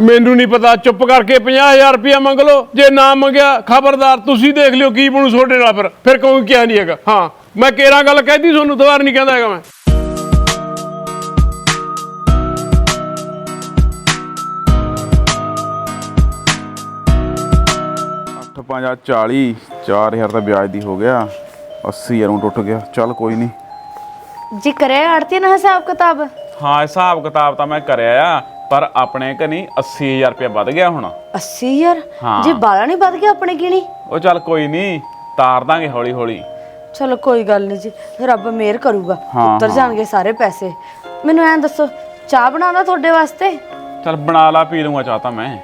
ਮੈਨੂੰ ਨਹੀਂ ਪਤਾ ਚੁੱਪ ਕਰਕੇ 50000 ਰੁਪਇਆ ਮੰਗ ਲਓ। ਜੇ ਨਾ ਮੰਗਿਆ ਖਬਰਦਾਰ ਤੁਸੀਂ ਦੇਖ ਲਿਓ ਕੀ ਬਣੂ ਤੁਹਾਡੇ ਨਾਲ ਫਿਰ। ਫਿਰ ਕੋਈ ਕਿਹਾ ਨਹੀਂ ਹੈਗਾ। ਹਾਂ ਮੈਂ ਕੇਰਾ ਗੱਲ ਕਹਿਦੀ ਤੁਹਾਨੂੰ ਦੁਬਾਰਾ ਨਹੀਂ ਕਹਿੰਦਾ ਹੈਗਾ ਮੈਂ। ਅੱਠ ਪੰਜਾ 40 4000 ਤਾਂ ਵਿਆਜ ਦੀ ਹੋ ਗਿਆ। 80000 ਨੂੰ ਟੁੱਟ ਗਿਆ। ਚੱਲ ਕੋਈ ਨਹੀਂ। ਜੀ ਕਰਿਆ ਆੜਤੀ ਨਾ ਹਿਸਾਬ ਕਿਤਾਬ ਹਾਂ ਹਿਸਾਬ ਕਿਤਾਬ ਤਾਂ ਮੈਂ ਕਰਿਆ ਆ। ਪਰ ਆਪਣੇ ਕਨੀ 80000 ਰੁਪਏ ਵੱਧ ਗਿਆ ਹੁਣ। 80000 ਹਾਂ। ਜੀ ਬਾਲਾ ਨਹੀਂ ਵੱਧ ਗਿਆ ਆਪਣੇ ਗਿਣੀ? ਉਹ ਚੱਲ ਕੋਈ ਨਹੀਂ ਤਾਰ ਦਾਂਗੇ ਹੌਲੀ ਹੌਲੀ ਚਲੋ ਕੋਈ ਗੱਲ ਨਹੀਂ ਜੀ ਰੱਬ ਮਿਹਰ ਕਰੂਗਾ ਹਾਂ, ਉੱਤਰ ਹਾਂ। ਜਾਣਗੇ ਸਾਰੇ ਪੈਸੇ। ਮੈਨੂੰ ਐਂ ਦੱਸੋ ਚਾਹ ਬਣਾਉਂਦਾ ਤੁਹਾਡੇ ਵਾਸਤੇ? ਚੱਲ ਬਣਾ ਲਾ ਪੀ ਲੂੰਗਾ ਚਾਹ ਤਾਂ ਮੈਂ।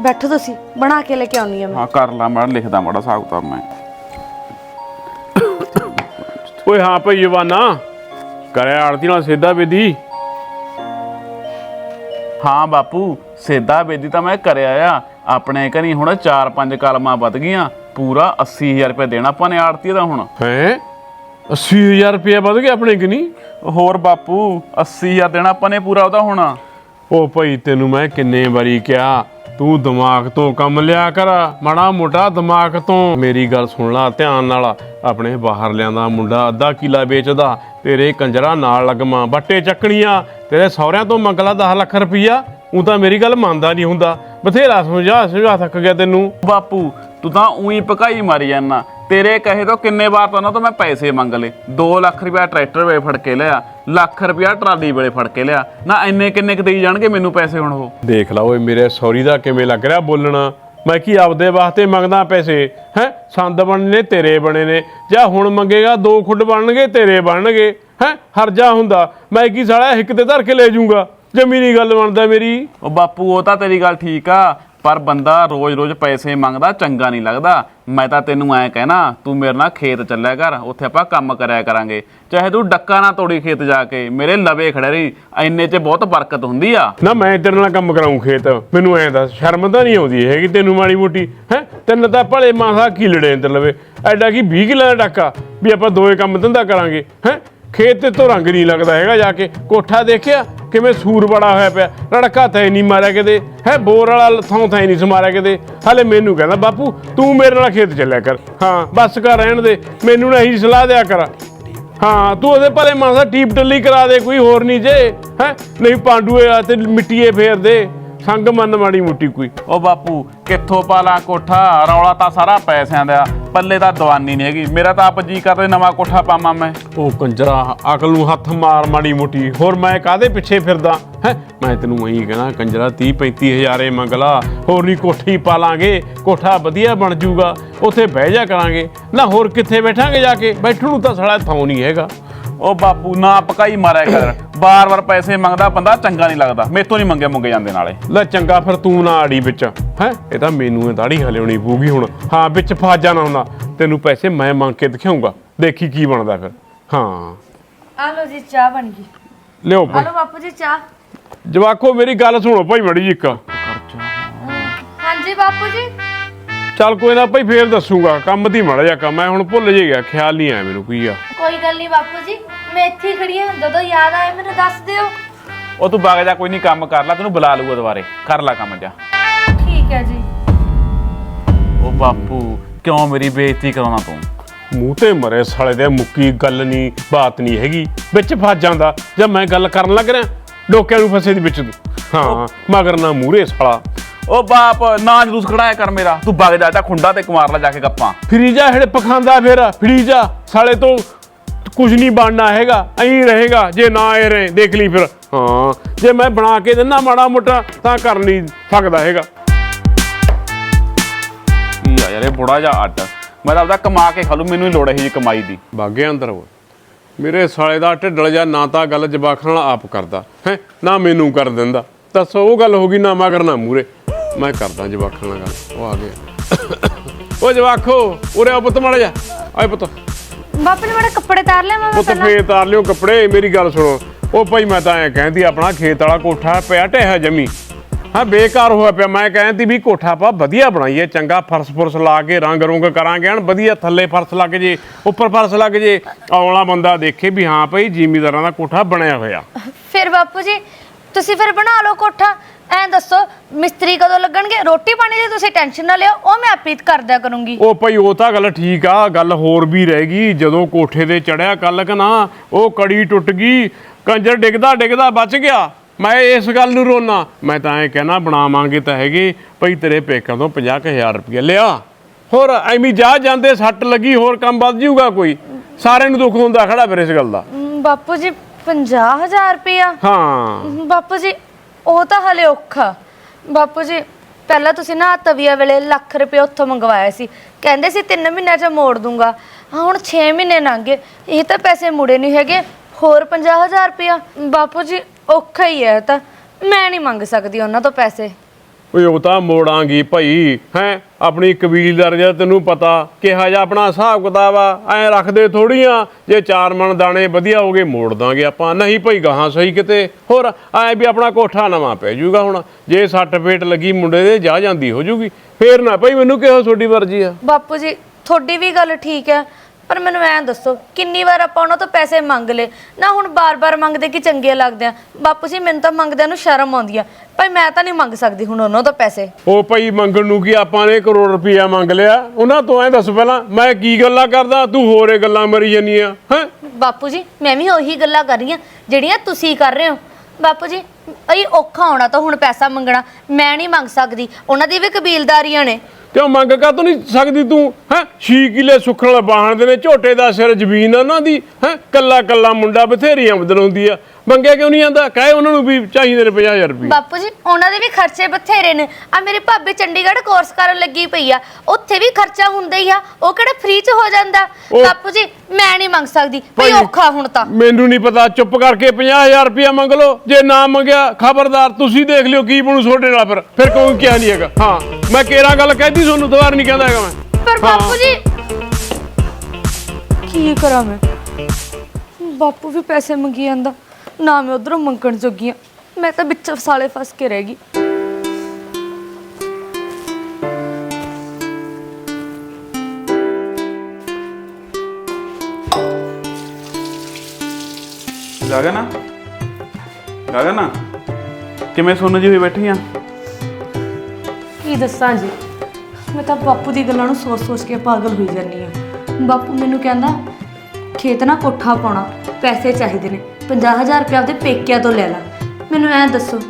ਬੈਠੋ ਤੁਸੀਂ ਬਣਾ ਕੇ ਲੈ ਕੇ ਆਉਣੀ ਆ ਮੈਂ। ਹਾਂ ਕਰ ਲਾ ਮੈਂ ਲਿਖਦਾ ਮਾੜਾ ਹਿਸਾਬ ਕਿਤਾਬ ਮੈਂ। ਓਏ ਹਾਂ ਭਾਈ ਜਵਾਨਾ ਕਰਿਆ ਆੜਤੀ ਨਾਲ ਸਿੱਧਾ ਵਿਧੀ। ਹਾਂ ਬਾਪੂ ਸੇਦਾ ਬੇਦੀ ਤਾਂ ਮੈਂ ਕਰਿਆ ਆ। ਆਪਣੇ ਕਨੀ ਹੁਣ 4-5 ਕਲਮਾਂ ਵੱਧ ਗਈਆਂ। ਪੂਰਾ 80000 ਰੁਪਏ ਦੇਣਾ ਆਪਾਂ ਨੇ ਆੜਤੀ ਦਾ ਹੁਣ। ਹੈ? 80000 ਰੁਪਇਆ ਵੱਧ ਗਿਆ ਆਪਣੇ ਕਿ ਨਹੀਂ? ਹੋਰ ਬਾਪੂ 80000 ਦੇਣਾ ਆਪਾਂ ਨੇ ਪੂਰਾ ਉਹਦਾ ਹੁਣ। ਉਹ ਭਾਈ ਤੈਨੂੰ ਮੈਂ ਕਿੰਨੇ ਵਾਰੀ ਕਿਹਾ ਤੂੰ ਦਿਮਾਗ ਤੋਂ ਕੰਮ ਲਿਆ ਕਰ, ਮਾੜਾ ਮੋਟਾ ਦਿਮਾਗ ਤੋਂ। ਮੇਰੀ ਗੱਲ ਸੁਣ ਲੈ, ਧਿਆਨ ਨਾਲ। ਆਪਣੇ ਬਾਹਰ ਲਿਆਂਦਾ ਮੁੰਡਾ, ਅੱਧਾ ਕਿਲਾ ਵੇਚਦਾ। ਤੇਰੇ ਕੰਜਰਾ ਨਾਲ ਲੱਗਮਾ ਬੱਟੇ ਚੱਕਣੀਆਂ। ਤੇਰੇ ਸਹੁਰਿਆਂ ਤੋਂ ਮੰਗ ਲਾ 10 ਲੱਖ ਰੁਪਈਆ। ਉਹ ਤਾਂ ਮੇਰੀ ਗੱਲ ਮੰਨਦਾ ਨਹੀਂ ਹੁੰਦਾ। ਬਥੇਰਾ ਸਮਝਾ ਸਮਝਾ ਥੱਕ ਗਿਆ ਤੈਨੂੰ। ਬਾਪੂ, ਤੂੰ ਤਾਂ ਉਹੀ ਪਕਾਈ ਮਾਰੀ ਜਾਂਦਾ। ਤੇਰੇ ਕਹੇ ਤੋਂ ਕਿੰਨੇ ਵਾਰ ਤਾਂ ਉਹਨਾਂ ਤੋਂ ਮੈਂ ਪੈਸੇ ਮੰਗ ਲਏ। 2 ਲੱਖ ਰੁਪਇਆ ਟਰੈਕਟਰ ਵੇਲੇ ਫੜ ਕੇ ਲਿਆ ਲੱਖ ਰੁਪਇਆ ਟਰਾਲੀ ਵੇਲੇ ਫੜ ਕੇ ਲਿਆ। ਨਾ ਇੰਨੇ ਕਿੰਨੇ ਕੁ ਦੇਈ ਜਾਣਗੇ ਮੈਨੂੰ ਪੈਸੇ ਹੁਣ ਉਹ? ਦੇਖ ਲਾ ਓਏ ਮੇਰੇ ਸੌਰੀ ਦਾ ਕਿਵੇਂ ਲੱਗ ਰਿਹਾ ਬੋਲਣਾ? ਮੈਂ ਕੀ ਆਪਦੇ ਵਾਸਤੇ ਮੰਗਦਾ ਪੈਸੇ? ਹੈ? ਸੰਦ ਬਣਨੇ ਨੇ ਤੇਰੇ ਬਣੇ ਨੇ। ਜਾਂ ਹੁਣ ਮੰਗੇਗਾ ਦੋ ਖੁੱਡ ਬਣਨਗੇ ਤੇਰੇ ਬਣਨਗੇ। ਹੈ? ਹਰਜਾ ਹੁੰਦਾ। ਮੈਂ ਕੀ ਸਾਲਾ ਇੱਕ ਤੇ ਧਰ ਕੇ ਲੈ ਜਾਊਂਗਾ? ਜ਼ਮੀਨੀ ਗੱਲ ਬਣਦਾ ਮੇਰੀ। ਉਹ ਬਾਪੂ ਉਹ ਤਾਂ ਤੇਰੀ ਗੱਲ ਠੀਕ ਆ। ਪਰ ਬੰਦਾ ਰੋਜ਼-ਰੋਜ਼ ਪੈਸੇ ਮੰਗਦਾ, ਚੰਗਾ ਨਹੀਂ ਲੱਗਦਾ। ਮੈਂ ਤਾਂ ਤੈਨੂੰ ਐਂ ਕਹਿਣਾ, ਤੂੰ ਮੇਰੇ ਨਾਲ ਖੇਤ ਚੱਲਿਆ ਕਰ, ਉੱਥੇ ਆਪਾਂ ਕੰਮ ਕਰਿਆ ਕਰਾਂਗੇ। ਚਾਹੇ ਤੂੰ ਡੱਕਾ ਨਾ ਤੋੜੀ ਖੇਤ ਜਾ ਕੇ, ਮੇਰੇ ਲਵੇ ਖੜੇ ਰਹੀ ਐਨੇ 'ਚ ਬਹੁਤ ਬਰਕਤ ਹੁੰਦੀ ਆ। ਨਾ, ਮੈਂ ਤੇਰੇ ਨਾਲ ਕੰਮ ਕਰਾਉਂ ਖੇਤ, ਮੈਨੂੰ ਐਂ ਦੱਸ, ਸ਼ਰਮ ਤਾਂ ਨਹੀਂ ਆਉਂਦੀ ਹੈਗੀ ਤੈਨੂੰ ਮਾੜੀ ਮੋਟੀ? ਹੈ? ਤੈਨੂੰ ਤਾਂ ਭਲੇ ਮਾਸਾ ਕੀ ਲੜੇ ਅੰਦਰ ਲਵੇ? ਐਡਾ ਕੀ 20 ਕਿੱਲਾ ਦਾ ਡਾਕਾ, ਵੀ ਆਪਾਂ ਦੋਏ ਕੰਮ ਧੰਦਾ ਕਰਾਂਗੇ, ਹੈ? ਖੇਤ ਤੇ ਤੋਂ ਰੰਗ ਨਹੀਂ ਲੱਗਦਾ ਹੈਗਾ ਜਾ ਕੇ। ਕੋਠਾ ਦੇਖਿਆ? ਕਿਵੇਂ ਸੂਰ ਬੜਾ ਹੋਇਆ ਪਿਆ। ਰੜਕਾ ਤੈ ਨਹੀਂ ਮਾਰਿਆ ਕਿਤੇ। ਹੈ, ਬੋਰ ਵਾਲਾ ਥਾਂ ਥਾਂ ਨਹੀਂ ਸਮਾਰਿਆ ਕਿਤੇ। ਹਲੇ ਮੈਨੂੰ ਕਹਿੰਦਾ, ਬਾਪੂ, ਤੂੰ ਮੇਰੇ ਨਾਲ ਖੇਤ ਚੱਲਿਆ ਕਰ। ਹਾਂ, ਬਸ ਕਰ ਰਹਿਣ ਦੇ। ਮੈਨੂੰ ਨਾ ਇਹੀ ਸਲਾਹ ਦਿਆ ਕਰ। ਹਾਂ, ਤੂੰ ਉਹਦੇ ਭਲੇ ਮਾਸਾ ਟੀਪ ਟੱਲੀ ਕਰਾ ਦੇ, ਕੋਈ ਹੋਰ ਨਹੀਂ ਜੇ। ਹੈ? ਨਹੀਂ, ਪਾਂਡੂਏ ਆ ਤੇ ਮਿੱਟੀਏ ਫੇਰ ਦੇ। ਸੰਗ ਮੰਨ ਮਾੜੀ ਮੁੱਟੀ ਕੋਈ। ਉਹ ਬਾਪੂ ਕਿੱਥੋਂ ਪਾਲਾ ਕੋਠਾ? ਰੌਲਾ ਤਾਂ ਸਾਰਾ ਪੈਸਿਆਂ ਦਾ ਪੱਲੇ ਤਾਂ ਦਵਾਨੀ ਨਹੀਂ ਹੈਗੀ। ਮੇਰਾ ਤਾਂ ਆਪ ਜੀ ਕਰਦੇ ਨਵਾਂ ਕੋਠਾ ਪਾਵਾਂ ਮੈਂ। ਉਹ ਕੰਜਰਾ ਅਕਲ ਨੂੰ ਹੱਥ ਮਾਰ ਮਾੜੀ ਮੁੱਟੀ। ਹੋਰ ਮੈਂ ਕਾਦੇ ਪਿੱਛੇ ਫਿਰਦਾ? ਹੈ? ਮੈਂ ਤੈਨੂੰ ਇਹੀ ਕਹਿਣਾ ਕੰਜਰਾ 30 35 ਹਜ਼ਾਰੇ ਮੰਗਲਾ। ਹੋਰ ਨਹੀਂ ਕੋਠੀ ਪਾ ਲਾਂਗੇ ਕੋਠਾ ਵਧੀਆ ਬਣ ਜਾਊਗਾ ਉੱਥੇ ਬਹਿ ਜਾ ਕਰਾਂਗੇ। ਨਾ ਹੋਰ ਕਿੱਥੇ ਬੈਠਾਂਗੇ ਜਾ ਕੇ? ਬੈਠਣ ਨੂੰ ਤਾਂ ਸਾਲਾ ਥਾਂ ਨਹੀਂ ਹੈਗਾ। ਉਹ ਬਾਪੂ ਨਾ ਪਕਾਈ ਮਾਰਿਆ ਕਰ? ਬਾਰ-ਬਾਰ ਪੈਸੇ ਮੰਗਦਾ ਬੰਦਾ ਚੰਗਾ ਨਹੀਂ ਲੱਗਦਾ। ਮੇਤੋਂ ਨਹੀਂ ਮੰਗੇ ਮੁੰਗੇ ਜਾਂਦੇ ਨਾਲੇ। ਲੈ ਚੰਗਾ ਫਿਰ ਤੂੰ ਨਾ ਆੜੀ ਵਿੱਚ। ਹੈ? ਇਹ ਤਾਂ ਮੈਨੂੰ ਇਹ ਦਾੜੀ ਹਲਿਆਉਣੀ ਪਊਗੀ ਹੁਣ। ਹਾਂ ਵਿੱਚ ਫਸ ਜਾਣਾ ਹੁੰਦਾ ਤੈਨੂੰ ਪੈਸੇ ਮੈਂ ਮੰਗ ਕੇ ਦਿਖਾਉਂਗਾ। ਦੇਖੀ ਕੀ ਬਣਦਾ ਫਿਰ। ਹਾਂ। ਆ ਲਓ ਜੀ ਚਾਹ ਬਣ ਗਈ। ਲਿਓ ਆ ਭਾਈ ਲਓ ਬਾਪੂ ਜੀ ਚਾਹ। ਜਵਾਕੋ ਮੇਰੀ ਗੱਲ ਸੁਣੋ ਭਾਈ ਮੜੀ ਜੀ ਇੱਕ। ਹਾਂਜੀ ਬਾਪੂ ਜੀ। ਚੱਲ ਕੋਈ ਨਾ ਭਾਈ ਫੇਰ ਦੱਸੂਗਾ ਕੰਮ ਦੀ ਮੜਾ ਜਾ ਕੰਮ ਮੈਂ ਹੁਣ ਭੁੱਲ ਜੇ ਗਿਆ ਖਿਆਲ ਨਹੀਂ ਆਇਆ ਮੈਨੂੰ ਕੀ ਆ। ਕੋਈ ਗੱਲ ਨਹੀਂ ਬਾਪੂ ਜੀ ਮੈਂ ਇੱਥੇ ਹੀ ਖੜੀ ਹਾਂ ਜਦੋਂ ਯਾਦ ਆਏ ਮੈਨੂੰ ਦੱਸ ਦਿਓ। ਉਹ ਤੂੰ ਵਗ ਜਾ ਕੋਈ ਨਹੀਂ ਕੰਮ ਕਰ ਲੈ ਤੈਨੂੰ ਬੁਲਾ ਲੂਗਾ ਦੁਬਾਰੇ ਕਰ ਲੈ ਕੰਮ ਜਾ। ਠੀਕ ਹੈ ਜੀ। ਉਹ ਬਾਪੂ ਕਿਉਂ ਮੇਰੀ ਬੇਇੱਜ਼ਤੀ ਕਰਾਉਣਾ ਤੂੰ? ਮੂੰਹ ਤੇ ਮਰੇ ਸਾਲੇ ਦੇ ਮੁੱਕੀ ਗੱਲ ਨਹੀਂ ਬਾਤ ਨਹੀਂ ਹੈਗੀ ਵਿੱਚ ਫਸ ਜਾਂਦਾ ਜਦ ਮੈਂ ਗੱਲ ਕਰਨ ਲੱਗ ਰਿਹਾ ਡੋਕਿਆਂ ਨੂੰ ਫਸੇ ਦੀ ਵਿੱਚ ਤੂੰ। ਹਾਂ ਮਗਰ ਨਾ ਮੂਰੇ ਸਾਲਾ। ਉਹ ਬਾਪ ਨਾ ਜਲੂਸ ਖੜਾਇਆ ਕਰ ਮੇਰਾ। ਤੂੰ ਵਗ ਜਾ ਜਾ ਖੁੰਡਾ ਤੇ ਕੁਮਾਰ ਲੈ ਜਾ ਕੇ ਗੱਪਾਂ। ਫਰੀਜਾ ਹੜ ਪਖਾਂਦਾ ਫਿਰ ਫਰੀਜਾ ਸਾਲੇ ਤੋਂ ਕੁਝ ਨਹੀਂ ਬਣਨਾ ਹੈਗਾ ਐਂ ਰਹੇਗਾ ਜੇ ਨਾ ਇਹ ਰਹੇ ਦੇਖ ਲਈ ਫਿਰ। ਹਾਂ ਜੇ ਮੈਂ ਬਣਾ ਕੇ ਦਿੰਦਾ ਮਾੜਾ ਮੋਟਾ ਤਾਂ ਕਰ ਨਹੀਂ ਸਕਦਾ ਹੈਗਾ। ਕੀ ਆ ਯਾਰ ਇਹ ਬੁੜਾ ਜਾ ਅੱਡ। ਮੈਂ ਤਾਂ ਆਪਦਾ ਕਮਾ ਕੇ ਖਾ ਲੂ ਮੈਨੂੰ ਹੀ ਲੋੜ ਹੈ ਜੀ ਕਮਾਈ ਦੀ। ਬਾਗੇ ਅੰਦਰ ਉਹ ਮੇਰੇ ਸਾਲੇ ਦਾ ਢਿੱਡਲ ਜਾ ਨਾ ਤਾਂ ਗੱਲ ਜਵਾਖਣ ਨਾਲ ਆਪ ਕਰਦਾ। ਹੈ ਨਾ ਮੈਨੂੰ ਕਰ ਦਿੰਦਾ। ਦੱਸੋ ਉਹ ਗੱਲ ਹੋ ਗਈ ਨਾ ਮਗਰ ਨਾ ਮੂਰੇ ਮੈਂ ਕਰਦਾ ਜਵਾਖਣ ਨਾਲ ਗੱਲ ਉਹ ਆ ਗਿਆ ਉਹ ਜਵਾਖੋ ਉਰੇ ਆ ਪੁੱਤ ਮੜ ਜਾ ਆਏ ਪੁੱਤ। ਬਾਪੂ ਨੇ ਮੇਰੇ ਕੱਪੜੇ ਤਾਰ ਲਿਆ ਮੈਂ ਪੁੱਤ ਫੇਰ ਤਾਰ ਲਿਓ ਕੱਪੜੇ ਮੇਰੀ ਗੱਲ ਸੁਣੋ। ਉਹ ਭਾਈ ਮੈਂ ਤਾਂ ਐ ਕਹਿੰਦੀ ਆਪਣਾ ਖੇਤ ਵਾਲਾ ਕੋਠਾ ਪਿਆ ਢਹਿ ਜਮੀ। ਹਾਂ ਬੇਕਾਰ ਹੋਇਆ ਪਿਆ। ਮੈਂ ਕਹਿੰਦੀ ਵੀ ਕੋਠਾ ਆਪਾਂ ਵਧੀਆ ਬਣਾਈਏ ਚੰਗਾ ਫਰਸ਼ ਫੁਰਸ਼ ਲਾ ਕੇ ਰੰਗ ਰੁੰਗ ਕਰਾਂਗੇ ਹਣ ਵਧੀਆ ਥੱਲੇ ਫਰਸ਼ ਲੱਗ ਜੇ ਉੱਪਰ ਫਰਸ਼ ਲੱਗ ਜੇ। ਔਲਾ ਬੰਦਾ ਦੇਖੇ ਵੀ ਹਾਂ ਭਾਈ ਜ਼ਿਮੀਦਾਰਾਂ ਦਾ ਕੋਠਾ ਬਣਿਆ ਹੋਇਆ। ਫਿਰ ਬਾਪੂ ਜੀ ਤੁਸੀਂ ਫਿਰ ਬਣਾ ਲਓ ਕੋਠਾ। ਐਂ ਦੱਸੋ ਮਿਸਤਰੀ ਕਦੋਂ ਲੱਗਣਗੇ? ਰੋਟੀ ਪਾਣੀ ਦੀ ਤੁਸੀਂ ਟੈਨਸ਼ਨ ਨਾ ਲਿਓ ਉਹ ਮੈਂ ਆਪੇ ਕਰ ਦਿਆ ਕਰੂੰਗੀ। ਉਹ ਭਾਈ ਉਹ ਤਾਂ ਗੱਲ ਠੀਕ ਆ ਗੱਲ ਹੋਰ ਵੀ ਰਹਿ ਗਈ ਜਦੋਂ ਕੋਠੇ ਤੇ ਚੜਿਆ ਕੱਲ ਕਨਾ ਉਹ ਕੜੀ ਟੁੱਟ ਗਈ ਕੰਜਰ ਡਿੱਗਦਾ ਡਿੱਗਦਾ ਬਚ ਗਿਆ। ਮੈਂ ਇਸ ਗੱਲ ਨੂੰ ਰੋਣਾ ਮੈਂ ਤਾਂ ਐ ਕਹਿਣਾ ਬਣਾਵਾਂਗੇ ਤਾਂ ਹੈਗੇ ਭਾਈ ਤੇਰੇ ਪੇਕਾਂ ਤੋਂ 50000 ਰੁਪਏ ਲਿਆ। ਹੋਰ ਐਵੇਂ ਜਾ ਜਾਂਦੇ ਸੱਟ ਲੱਗੀ ਹੋਰ ਕੰਮ ਵੱਧ ਜਾਊਗਾ ਕੋਈ। ਸਾਰਿਆਂ ਨੂੰ ਦੁੱਖ ਹੁੰਦਾ ਖੜਾ ਫਿਰ ਇਸ ਗੱਲ ਦਾ। ਬਾਪੂ ਜੀ 50000 ਰੁਪਇਆ ਹਾਂ। ਬਾਪੂ ਜੀ ਉਹ ਤਾਂ ਹਲੇ ਔਖਾ। ਬਾਪੂ ਜੀ, ਪਹਿਲਾਂ ਤੁਸੀਂ ਨਾ ਤਵੀਆ ਵੇਲੇ ਲੱਖ ਰੁਪਏ ਉੱਥੋਂ ਮੰਗਵਾਇਆ ਸੀ। ਕਹਿੰਦੇ ਸੀ 3 ਮਹੀਨਿਆਂ 'ਚ ਮੋੜ ਦੂੰਗਾ। ਹਾਂ, ਹੁਣ 6 ਮਹੀਨੇ ਲੰਘ ਗਏ। ਇਹ ਤਾਂ ਪੈਸੇ ਮੁੜੇ ਨਹੀਂ ਹੈਗੇ। ਹੋਰ 50000 ਰੁਪਇਆ। ਬਾਪੂ ਜੀ, ਔਖਾ ਹੀ ਹੈ ਇਹ ਤਾਂ। ਮੈਂ ਨਹੀਂ ਮੰਗ ਸਕਦੀ ਉਹਨਾਂ ਤੋਂ ਪੈਸੇ। ਓਏ ਉਹ ਤਾਂ ਮੋੜਾਂਗੀ ਭਾਈ, ਹੈ? ਆਪਣੀ ਕਬੀਲਦਾਰ ਜਾਂ ਤੈਨੂੰ ਪਤਾ। ਕਿਹਾ ਜਾ ਆਪਣਾ ਹਿਸਾਬ ਕਿਤਾਬ ਆ, ਐ ਰੱਖਦੇ ਥੋੜੀਆਂ ਜੇ ਚਾਰ ਮਣ ਦਾਣੇ ਵਧੀਆ ਹੋਗੇ ਮੋੜ ਦਾਂਗੇ ਆਪਾਂ। ਨਹੀਂ ਭਾਈ, ਗਾਹਾਂ ਸਹੀ ਕਿਤੇ। ਹੋਰ, ਐ ਵੀ ਆਪਣਾ ਕੋਠਾ ਨਵਾਂ ਪੈ ਜਾਊਗਾ ਹੁਣ। ਜੇ ਸੱਟ ਫੇਟ ਲੱਗੀ ਮੁੰਡੇ ਦੇ, ਜਾ ਜਾਂਦੀ ਹੋ ਜੂਗੀ। ਫੇਰ ਨਾ ਭਾਈ, ਮੈਨੂੰ ਕਿਹੋ ਤੁਹਾਡੀ ਮਰਜ਼ੀ ਆ? ਬਾਪੂ ਜੀ, ਤੁਹਾਡੀ ਵੀ ਗੱਲ ਠੀਕ ਹੈ। ਪਰ ਮੈਨੂੰ ਐਂ ਦੱਸੋ ਕਿੰਨੀ ਵਾਰ ਆਪਾਂ ਉਹਨਾਂ ਤੋਂ ਪੈਸੇ ਮੰਗ ਲਏ? ਨਾ ਹੁਣ ਬਾਰ-ਬਾਰ ਮੰਗਦੇ ਕਿ ਚੰਗੇ ਲੱਗਦੇ ਆ ਬਾਪੂ ਜੀ ਮੈਨੂੰ ਤਾਂ ਮੰਗਦਿਆਂ ਨੂੰ ਸ਼ਰਮ ਆਉਂਦੀ ਆ। ਭਾਈ ਮੈਂ ਤਾਂ ਨਹੀਂ ਮੰਗ ਸਕਦੀ ਹੁਣ ਉਹਨਾਂ ਤੋਂ ਪੈਸੇ। ਉਹ ਭਾਈ ਮੰਗਣ ਨੂੰ ਕੀ ਆਪਾਂ ਨੇ ਕਰੋੜ ਰੁਪਈਆ ਮੰਗ ਲਿਆ? ਉਹਨਾਂ ਤੋਂ ਐ ਦੱਸ ਪਹਿਲਾਂ ਮੈਂ ਕੀ ਗੱਲਾਂ ਕਰਦਾ? ਤੂੰ ਹੋਰ ਇਹ ਗੱਲਾਂ ਮਰੀ ਜਾਨੀ ਆ ਹੈ? ਬਾਪੂ ਜੀ ਮੈਂ ਵੀ ਉਹੀ ਗੱਲਾਂ ਕਰ ਰਹੀ ਹਾਂ ਜਿਹੜੀਆਂ ਤੁਸੀਂ ਕਰ ਰਹੇ ਹੋ। ਬਾਪੂ ਜੀ ਅਈ ਔਖਾ ਹੋਣਾ ਤਾਂ ਹੁਣ ਪੈਸਾ ਮੰਗਣਾ। ਮੈਂ ਨਹੀਂ ਮੰਗ ਸਕਦੀ। ਉਹਨਾਂ ਦੀ ਵੀ ਕਬੀਲਦਾਰੀਆਂ ਨੇ। ਕਿਉਂ ਮੰਗ ਕਾ ਤੂੰ ਨਹੀਂ ਸਕਦੀ ਤੂੰ? ਹੈ? 6 ਕਿਲੇ ਸੁੱਖਣ ਵਾਲਾ ਬਾਹਣ ਦੇ ਨੇ, ਝੋਟੇ ਦਾ ਸਿਰ ਜ਼ਮੀਨ ਆ ਉਹਨਾਂ ਦੀ। ਹੈ? ਕੱਲਾ ਕੱਲਾ ਮੁੰਡਾ ਬਥੇਰੀ ਆਮਦਨ ਹੁੰਦੀ ਆ। ਮੰਗਿਆ ਕਿਉਂ ਨਹੀਂ ਆਂਦਾ ਕਹੇ ਉਹਨਾਂ ਨੂੰ ਵੀ ਚਾਹੀਦੇ ਨੇ 50000 ਰੁਪਏ ਬਾਪੂ ਜੀ ਉਹਨਾਂ ਦੇ ਵੀ ਖਰਚੇ ਬਥੇਰੇ ਨੇ। ਆ ਮੇਰੀ ਭਾਬੀ ਚੰਡੀਗੜ੍ਹ ਕੋਰਸ ਕਰਨ ਲੱਗੀ ਪਈ ਆ। ਉੱਥੇ ਵੀ ਖਰਚਾ ਹੁੰਦਾ ਹੀ ਆ। ਉਹ ਕਿਹੜਾ ਫ੍ਰੀ ਚ ਹੋ ਜਾਂਦਾ? ਉਹ- ਬਾਪੂ ਜੀ ਮੈਂ ਨਹੀਂ ਮੰਗ ਸਕਦੀ। ਭਈ ਭਾਈ, ਔਖਾ ਹੁਣ ਤਾਂ। ਮੈਨੂੰ ਨਹੀਂ ਪਤਾ। ਚੁੱਪ ਕਰਕੇ 50000 ਰੁਪਏ ਮੰਗ ਲਓ। ਜੇ ਨਾ ਮੰਗਿਆ ਖਬਰਦਾਰ ਤੁਸੀਂ ਦੇਖ ਲਿਓ ਕੀ ਬਣੂ ਤੁਹਾਡੇ ਨਾਲ ਫਿਰ। ਫਿਰ ਕੋਈ ਕਿਹਾ ਨਹੀਂ ਹੈਗਾ। ਹਾਂ ਮੈਂ ਕੇਰਾ ਗੱਲ ਕਹਿਦੀ ਤੁਹਾਨੂੰ ਦੁਬਾਰ ਨਹੀਂ ਕਹਿੰਦਾ ਹੈਗਾ ਮੈਂ। ਪਰ। ਬਾਪੂ ਜੀ ਕੀ ਕਰਾਂ ਮੈਂ? ਬਾਪੂ ਵੀ ਪੈਸੇ ਮੰਗੀ ਜਾਂਦਾ। ਨਾ ਮੈਂ ਉਧਰੋਂ ਮੰਗਣ ਜੋਗੀ ਆਂ। ਮੈਂ ਤਾਂ ਵਿੱਚ ਫਸਾਲੇ ਫਸ ਕੇ ਰਹਿ ਗਈ। ਗਗਨ? ਗਗਨ? ਕਿਵੇਂ ਸੁਣ ਜੀ ਹੋਈ ਬੈਠੀ ਆ? ਕੀ ਦੱਸਾਂ ਜੀ? ਮੈਂ ਤਾਂ ਬਾਪੂ ਦੀ ਗੱਲਾਂ ਨੂੰ ਸੋਚ-ਸੋਚ ਕੇ ਪਾਗਲ ਹੋਈ ਜਾਂਦੀ ਆ। ਬਾਪੂ ਮੈਨੂੰ ਕਹਿੰਦਾ ਖੇਤ ਨਾ ਕੋਠਾ ਪਾਉਣਾ ਪੈਸੇ ਚਾਹੀਦੇ ਨੇ। 50000 ਰੁਪਏ ਆਪਦੇ ਪੇਕਿਆਂ ਤੋਂ ਲੈ ਲੈ। ਮੈਨੂੰ ਐਂ ਦੱਸੋ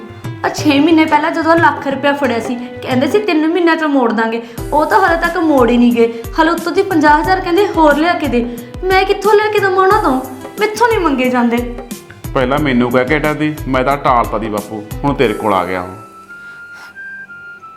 ਆ 6 ਮਹੀਨੇ ਪਹਿਲਾਂ ਜਦੋਂ ਲੱਖ ਰੁਪਇਆ ਫੜਿਆ ਸੀ, ਕਹਿੰਦੇ ਸੀ 3 ਮਹੀਨਿਆਂ ਚ ਮੋੜ ਦਾਂਗੇ। ਉਹ ਤਾਂ ਹਾਲੇ ਤੱਕ ਮੋੜ ਹੀ ਨਹੀਂ ਗਏ। ਹਾਲੇ ਉੱਤੋਂ ਦੀ 50000 ਕਹਿੰਦੇ ਹੋਰ ਲਿਆ ਕੇ ਦੇ। ਮੈਂ ਕਿੱਥੋਂ ਲਿਆ ਕੇ ਦਵਾਂ ਤੋਂ? ਮੈਥੋਂ ਨਹੀਂ ਮੰਗੇ ਜਾਂਦੇ। ਪਹਿਲਾਂ ਮੈਨੂੰ ਕਹਿ ਕੇ ਹਟਾ ਮੈਂ ਤਾਂ ਟਾਲਤਾ ਦੀ ਬਾਪੂ, ਹੁਣ ਤੇਰੇ ਕੋਲ ਆ ਗਿਆ। ਉਹ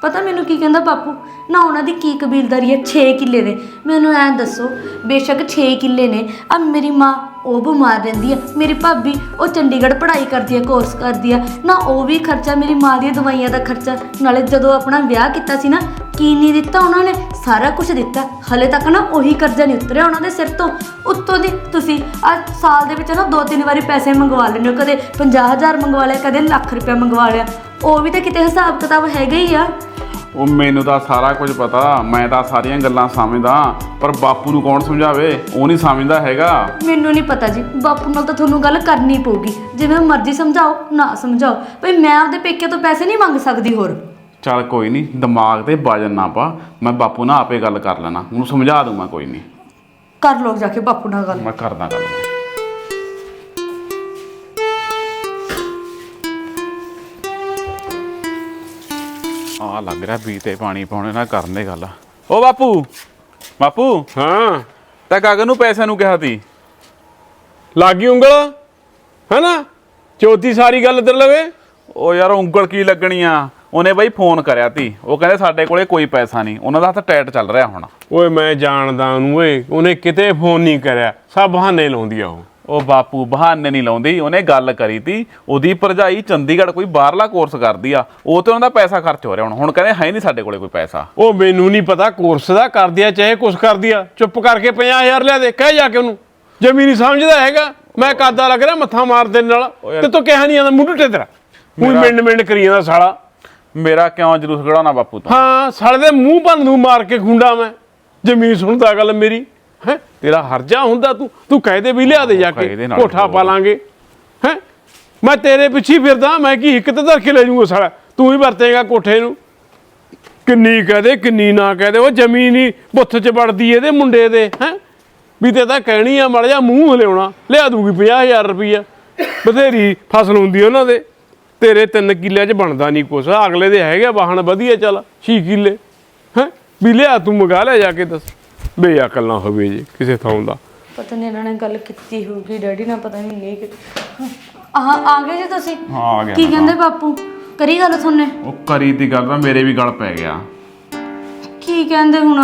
ਪਤਾ ਮੈਨੂੰ ਕੀ ਕਹਿੰਦਾ ਬਾਪੂ? ਨਾ ਉਹਨਾਂ ਦੀ ਕੀ ਕਬੀਲਦਾਰੀ ਹੈ 6 ਕਿੱਲੇ ਨੇ ਮੈਨੂੰ ਐਂ ਦੱਸੋ, ਬੇਸ਼ੱਕ 6 ਕਿੱਲੇ ਨੇ। ਆ ਮੇਰੀ ਮਾਂ ਉਹ ਬਿਮਾਰ ਰਹਿੰਦੀ ਆ ਮੇਰੀ ਭਾਬੀ ਉਹ ਚੰਡੀਗੜ੍ਹ ਪੜ੍ਹਾਈ ਕਰਦੀ ਆ ਕੋਰਸ ਕਰਦੀ ਆ ਨਾ ਉਹ ਵੀ ਖਰਚਾ ਮੇਰੀ ਮਾਂ ਦੀਆਂ ਦਵਾਈਆਂ ਦਾ ਖਰਚਾ। ਨਾਲੇ ਜਦੋਂ ਆਪਣਾ ਵਿਆਹ ਕੀਤਾ ਸੀ ਨਾ ਕੀ ਨਹੀਂ ਦਿੱਤਾ ਉਹਨਾਂ ਨੇ? ਸਾਰਾ ਕੁਝ ਦਿੱਤਾ। ਹਲੇ ਤੱਕ ਨਾ ਉਹੀ ਕਰਜ਼ਾ ਨਹੀਂ ਉਤਰਿਆ ਉਹਨਾਂ ਦੇ ਸਿਰ ਤੋਂ। ਉੱਤੋਂ ਦੀ ਤੁਸੀਂ ਆ ਸਾਲ ਦੇ ਵਿੱਚ ਨਾ ਦੋ ਤਿੰਨ ਵਾਰੀ ਪੈਸੇ ਮੰਗਵਾ ਲੈਂਦੇ ਹੋ। ਕਦੇ 50000 ਮੰਗਵਾ ਲਿਆ, ਕਦੇ ਲੱਖ ਰੁਪਇਆ ਮੰਗਵਾ ਲਿਆ। ਉਹ ਵੀ ਤਾਂ ਕਿਤੇ ਹਿਸਾਬ ਕਿਤਾਬ ਹੈਗਾ ਹੀ ਆ। ਉਹ ਮੈਨੂੰ ਤਾਂ ਸਾਰਾ ਕੁਝ ਪਤਾ। ਮੈਂ ਤਾਂ ਸਾਰੀਆਂ ਗੱਲਾਂ ਸਮਝਦਾ। ਪਰ ਬਾਪੂ ਨੂੰ ਕੌਣ ਸਮਝਾਵੇ? ਉਹ ਨਹੀਂ ਸਮਝਦਾ ਹੈਗਾ। ਮੈਨੂੰ ਨਹੀਂ ਪਤਾ ਜੀ। ਬਾਪੂ ਨਾਲ ਤਾਂ ਤੁਹਾਨੂੰ ਗੱਲ ਕਰਨੀ ਪਊਗੀ। ਜਿਵੇਂ ਮਰਜ਼ੀ ਸਮਝਾਓ ਨਾ ਸਮਝਾਓ। ਭਈ ਮੈਂ ਆਪਦੇ ਪੇਕੇ ਤੋਂ ਪੈਸੇ ਨਹੀਂ ਮੰਗ ਸਕਦੀ ਹੋਰ। ਚੱਲ ਕੋਈ ਨਹੀਂ ਦਿਮਾਗ ਤੇ ਵਜਨ ਨਾ ਪਾ। ਮੈਂ ਬਾਪੂ ਨਾਲ ਆਪੇ ਗੱਲ ਕਰ ਲੈਣਾ। ਉਹਨੂੰ ਸਮਝਾ ਦੂੰ ਮੈਂ ਕੋਈ ਨਹੀਂ। ਕਰ ਲੋ ਜਾ ਕੇ ਬਾਪੂ ਨਾਲ ਗੱਲ। ਮੈਂ ਕਰਦਾ ਗੱਲ। ਆ ਲੱਗ ਰਿਹਾ ਵੀ ਤੇ ਪਾਣੀ ਪਾਉਣੇ ਨਾਲ ਕਰਨ ਦੇ ਗੱਲ। ਓ ਬਾਪੂ ਬਾਪੂ ਹਾਂ। ਤਾਂ ਗਗਨ ਨੂੰ ਪੈਸਿਆਂ ਨੂੰ ਕਿਹਾ ਤੀ ਲੱਗੀ ਉਂਗਲ? ਹੈਨਾ? ਚੌਥੀ ਸਾਰੀ ਗੱਲ ਤੇ ਲਵੇ। ਉਹ ਯਾਰ ਉਂਗਲ ਕੀ ਲੱਗਣੀ ਆ? ਉਹਨੇ ਬਾਈ ਫੋਨ ਕਰਿਆ ਤੀ ਉਹ ਕਹਿੰਦੇ ਸਾਡੇ ਕੋਲੇ ਕੋਈ ਪੈਸਾ ਨਹੀਂ। ਉਹਨਾਂ ਦਾ ਹੱਥ ਟਾਈਟ ਚੱਲ ਰਿਹਾ ਹੁਣ। ਓਏ ਮੈਂ ਜਾਣਦਾ ਉਹਨੂੰ ਓਏ। ਉਹਨੇ ਕਿਤੇ ਫੋਨ ਨਹੀਂ ਕਰਿਆ। ਸਭ ਬਹਾਨੇ ਲਾਉਂਦੀ ਆ ਉਹ। ਉਹ ਬਾਪੂ ਬਹਾਨੇ ਨਹੀਂ ਲਾਉਂਦੀ ਉਹਨੇ ਗੱਲ ਕਰੀ ਤੀ। ਉਹਦੀ ਭਰਜਾਈ ਚੰਡੀਗੜ੍ਹ ਕੋਈ ਬਾਹਰਲਾ ਕੋਰਸ ਕਰਦੀ ਆ ਉਹ ਤੇ ਉਹਨਾਂ ਦਾ ਪੈਸਾ ਖਰਚ ਹੋ ਰਿਹਾ ਹੁਣ। ਹੁਣ ਕਹਿੰਦੇ ਹੈ ਨਹੀਂ ਸਾਡੇ ਕੋਲੇ ਕੋਈ ਪੈਸਾ। ਉਹ ਮੈਨੂੰ ਨਹੀਂ ਪਤਾ ਕੋਰਸ ਦਾ ਕਰਦੀ ਆ ਚਾਹੇ ਕੁਛ ਕਰਦੀ ਆ। ਚੁੱਪ ਕਰਕੇ 50000 ਲਿਆ ਦੇ ਕਹਿ ਜਾ ਕੇ ਉਹਨੂੰ। ਜਮੀ ਨਹੀਂ ਸਮਝਦਾ ਹੈਗਾ ਮੈਂ ਕਾਦਾ ਲੱਗ ਰਿਹਾ ਮੱਥਾ ਮਾਰ ਦੇਣ ਨਾਲ। ਤੇ ਤੂੰ ਕਿਹਾ ਨਹੀਂ ਆਂਦਾ ਮੁੰਡੂ ਤੇ ਤੇਰਾ। ਕੋਈ ਮੇਰਾ- ਮਿੰਡ ਮਿੰਡ ਕਰੀ ਜਾਂਦਾ ਸਾਲਾ। ਮੇਰਾ ਕਿਉਂ ਜਲੂਸ ਕਢਾਉਣਾ ਬਾਪੂ ਤੋਂ? ਹਾਂ ਸਾਲੇ ਦੇ ਮੂੰਹ ਭੰਨ ਨੂੰ ਮਾਰ ਕੇ ਖੁੰਡਾ ਮੈਂ। ਜ਼ਮੀਨ ਸੁਣਦਾ ਗੱਲ ਮੇਰੀ। ਹੈ? ਤੇਰਾ ਹਰਜਾ ਹੁੰਦਾ ਤੂੰ ਤੂੰ ਕਹਿ ਦੇ ਵੀ ਲਿਆ ਦੇ ਜਾ ਕੇ ਕੋਠਾ। ਪਾ ਲਾਂਗੇ ਹੈ? ਮੈਂ ਤੇਰੇ ਪਿੱਛੇ ਫਿਰਦਾ ਮੈਂ ਕੀ ਹਿੱਕ ਤੇ ਧਰ ਕੇ ਲੈ ਜਾਊਂਗਾ ਸਾਲਾ? ਤੂੰ ਹੀ ਵਰਤੇਗਾ ਕੋਠੇ ਨੂੰ। ਕਿੰਨੀ ਕਹਦੇ ਕਿੰਨੀ ਨਾ ਕਹਦੇ ਉਹ ਜ਼ਮੀਨ ਹੀ ਬੁੱਥ 'ਚ ਵੜਦੀ ਇਹਦੇ ਮੁੰਡੇ ਦੇ ਹੈ? ਵੀ ਤੇ ਤਾਂ ਕਹਿਣੀ ਆ ਮੜ ਜਾ ਮੂੰਹ ਹਲਿਆਉਣਾ ਲਿਆ ਦੂਗੀ 50000 ਰੁਪਈਆ। ਬਥੇਰੀ ਫਸਲ ਹੁੰਦੀ ਉਹਨਾਂ ਦੇ। ਤੇਰੇ ਤਿੰਨ ਕਿੱਲਿਆਂ 'ਚ ਬਣਦਾ ਨਹੀਂ ਕੁਛ। ਅਗਲੇ ਦੇ ਹੈਗੇ ਵਾਹਣ ਵਧੀਆ ਚੱਲ 6 ਕਿੱਲੇ। ਹੈ? ਵੀ ਲਿਆ ਤੂੰ ਮੰਗਾ ਲੈ ਜਾ ਕੇ ਦੱਸ। ਬੇਅਕਲ ਨਾ ਹੋਵੇ ਜੀ ਕਿਸੇ ਥਾਂ ਦਾ। ਪਤਾ ਨਹੀਂ ਇਹਨਾਂ ਨੇ ਗੱਲ ਕੀਤੀ ਹੋਊਗੀ ਡੈਡੀ ਨਾਲ ਪਤਾ ਨਹੀਂ ਨਹੀਂ ਆਹ ਆ ਗਏ ਜੀ ਤੁਸੀਂ? ਹਾਂ ਆ ਗਿਆ ਕੀ ਮੈਂ ਕਹਿੰਦੇ ਬਾਪੂ? ਕਰੀ ਗੱਲ ਸੁਣਨੇ ਤਾਂ। ਉਹ ਕਰੀ ਦੀ ਗੱਲ ਤਾਂ ਮੇਰੇ ਵੀ ਗਲ ਪੈ ਗਿਆ। ਕੀ ਕਹਿੰਦੇ ਹੁਣ?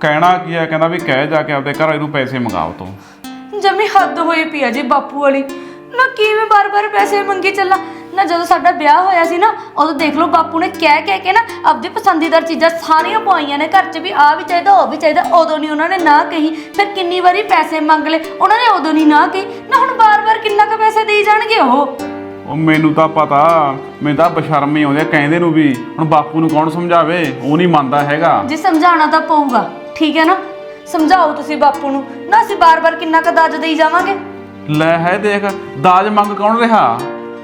ਕਹਿਣਾ ਕੀ ਹੈ ਕਹਿੰਦਾ ਵੀ ਕਹਿ ਜਾ ਕੇ ਆਪਦੇ ਘਰ ਇਹਨੂੰ ਪੈਸੇ ਮੰਗਾਓ ਤੂੰ। ਜਮੀ ਹੱਦ ਹੋਈ ਪਈ ਆ ਜੀ ਬਾਪੂ ਵਾਲੀ। ਨਾ ਕਿਵੇਂ ਬਾਰ-ਬਾਰ ਪੈਸੇ ਮੰਗੀ ਚੱਲਾਂ? ਨਾ ਜਦੋਂ ਸਾਡਾ ਵਿਆਹ ਹੋਇਆ ਸੀ ਨਾ ਉਦੋਂ ਦੇਖ ਲਓ ਬਾਪੂ ਨੇ ਕਹਿ ਕਹਿ ਕੇ ਨਾ ਆਪਦੀ ਪਸੰਦੀਦਾਰ ਚੀਜ਼ਾਂ ਸਾਰੀਆਂ ਪਵਾਈਆਂ ਨੇ ਘਰ 'ਚ ਵੀ ਆ ਵੀ ਚਾਹੀਦਾ ਉਹ ਵੀ ਚਾਹੀਦਾ ਉਦੋਂ ਨਹੀਂ ਉਹਨਾਂ ਨੇ ਨਾ ਕਹੀ। ਫਿਰ ਕਿੰਨੀ ਵਾਰੀ ਪੈਸੇ ਮੰਗ ਲਏ ਉਹਨਾਂ ਨੇ ਉਦੋਂ ਨਹੀਂ ਨਾ ਕਹੀ। ਨਾ ਹੁਣ ਬਾਰ-ਬਾਰ ਕਿੰਨਾ ਕੁ ਪੈਸੇ ਦੇਈ ਜਾਣਗੇ ਉਹ? ਉਹ ਮੈਨੂੰ ਤਾਂ ਪਤਾ ਮੈਨੂੰ ਤਾਂ ਬਸ਼ਰਮ ਹੀ ਆਉਂਦੀ ਆ ਕਹਿੰਦੇ ਨੂੰ ਵੀ ਹੁਣ ਬਾਪੂ ਨੂੰ ਕੌਣ ਸਮਝਾਵੇ? ਉਹ ਨਹੀਂ ਮੰਨਦਾ ਹੈਗਾ। ਜੀ ਸਮਝਾਉਣਾ ਤਾਂ ਪਊਗਾ ਠੀਕ ਹੈ ਨਾ? ਸਮਝਾਓ ਤੁਸੀਂ ਬਾਪੂ ਨੂੰ। ਨਾ ਅਸੀਂ ਬਾਰ-ਬਾਰ ਕਿੰਨਾ ਕੁ ਦਾਜ ਦੇਈ ਜਾਵਾਂਗੇ? ਲੈ ਹੈ ਦੇਖ ਦਾਜ ਮੰਗ ਕੌਣ ਰਿਹਾ?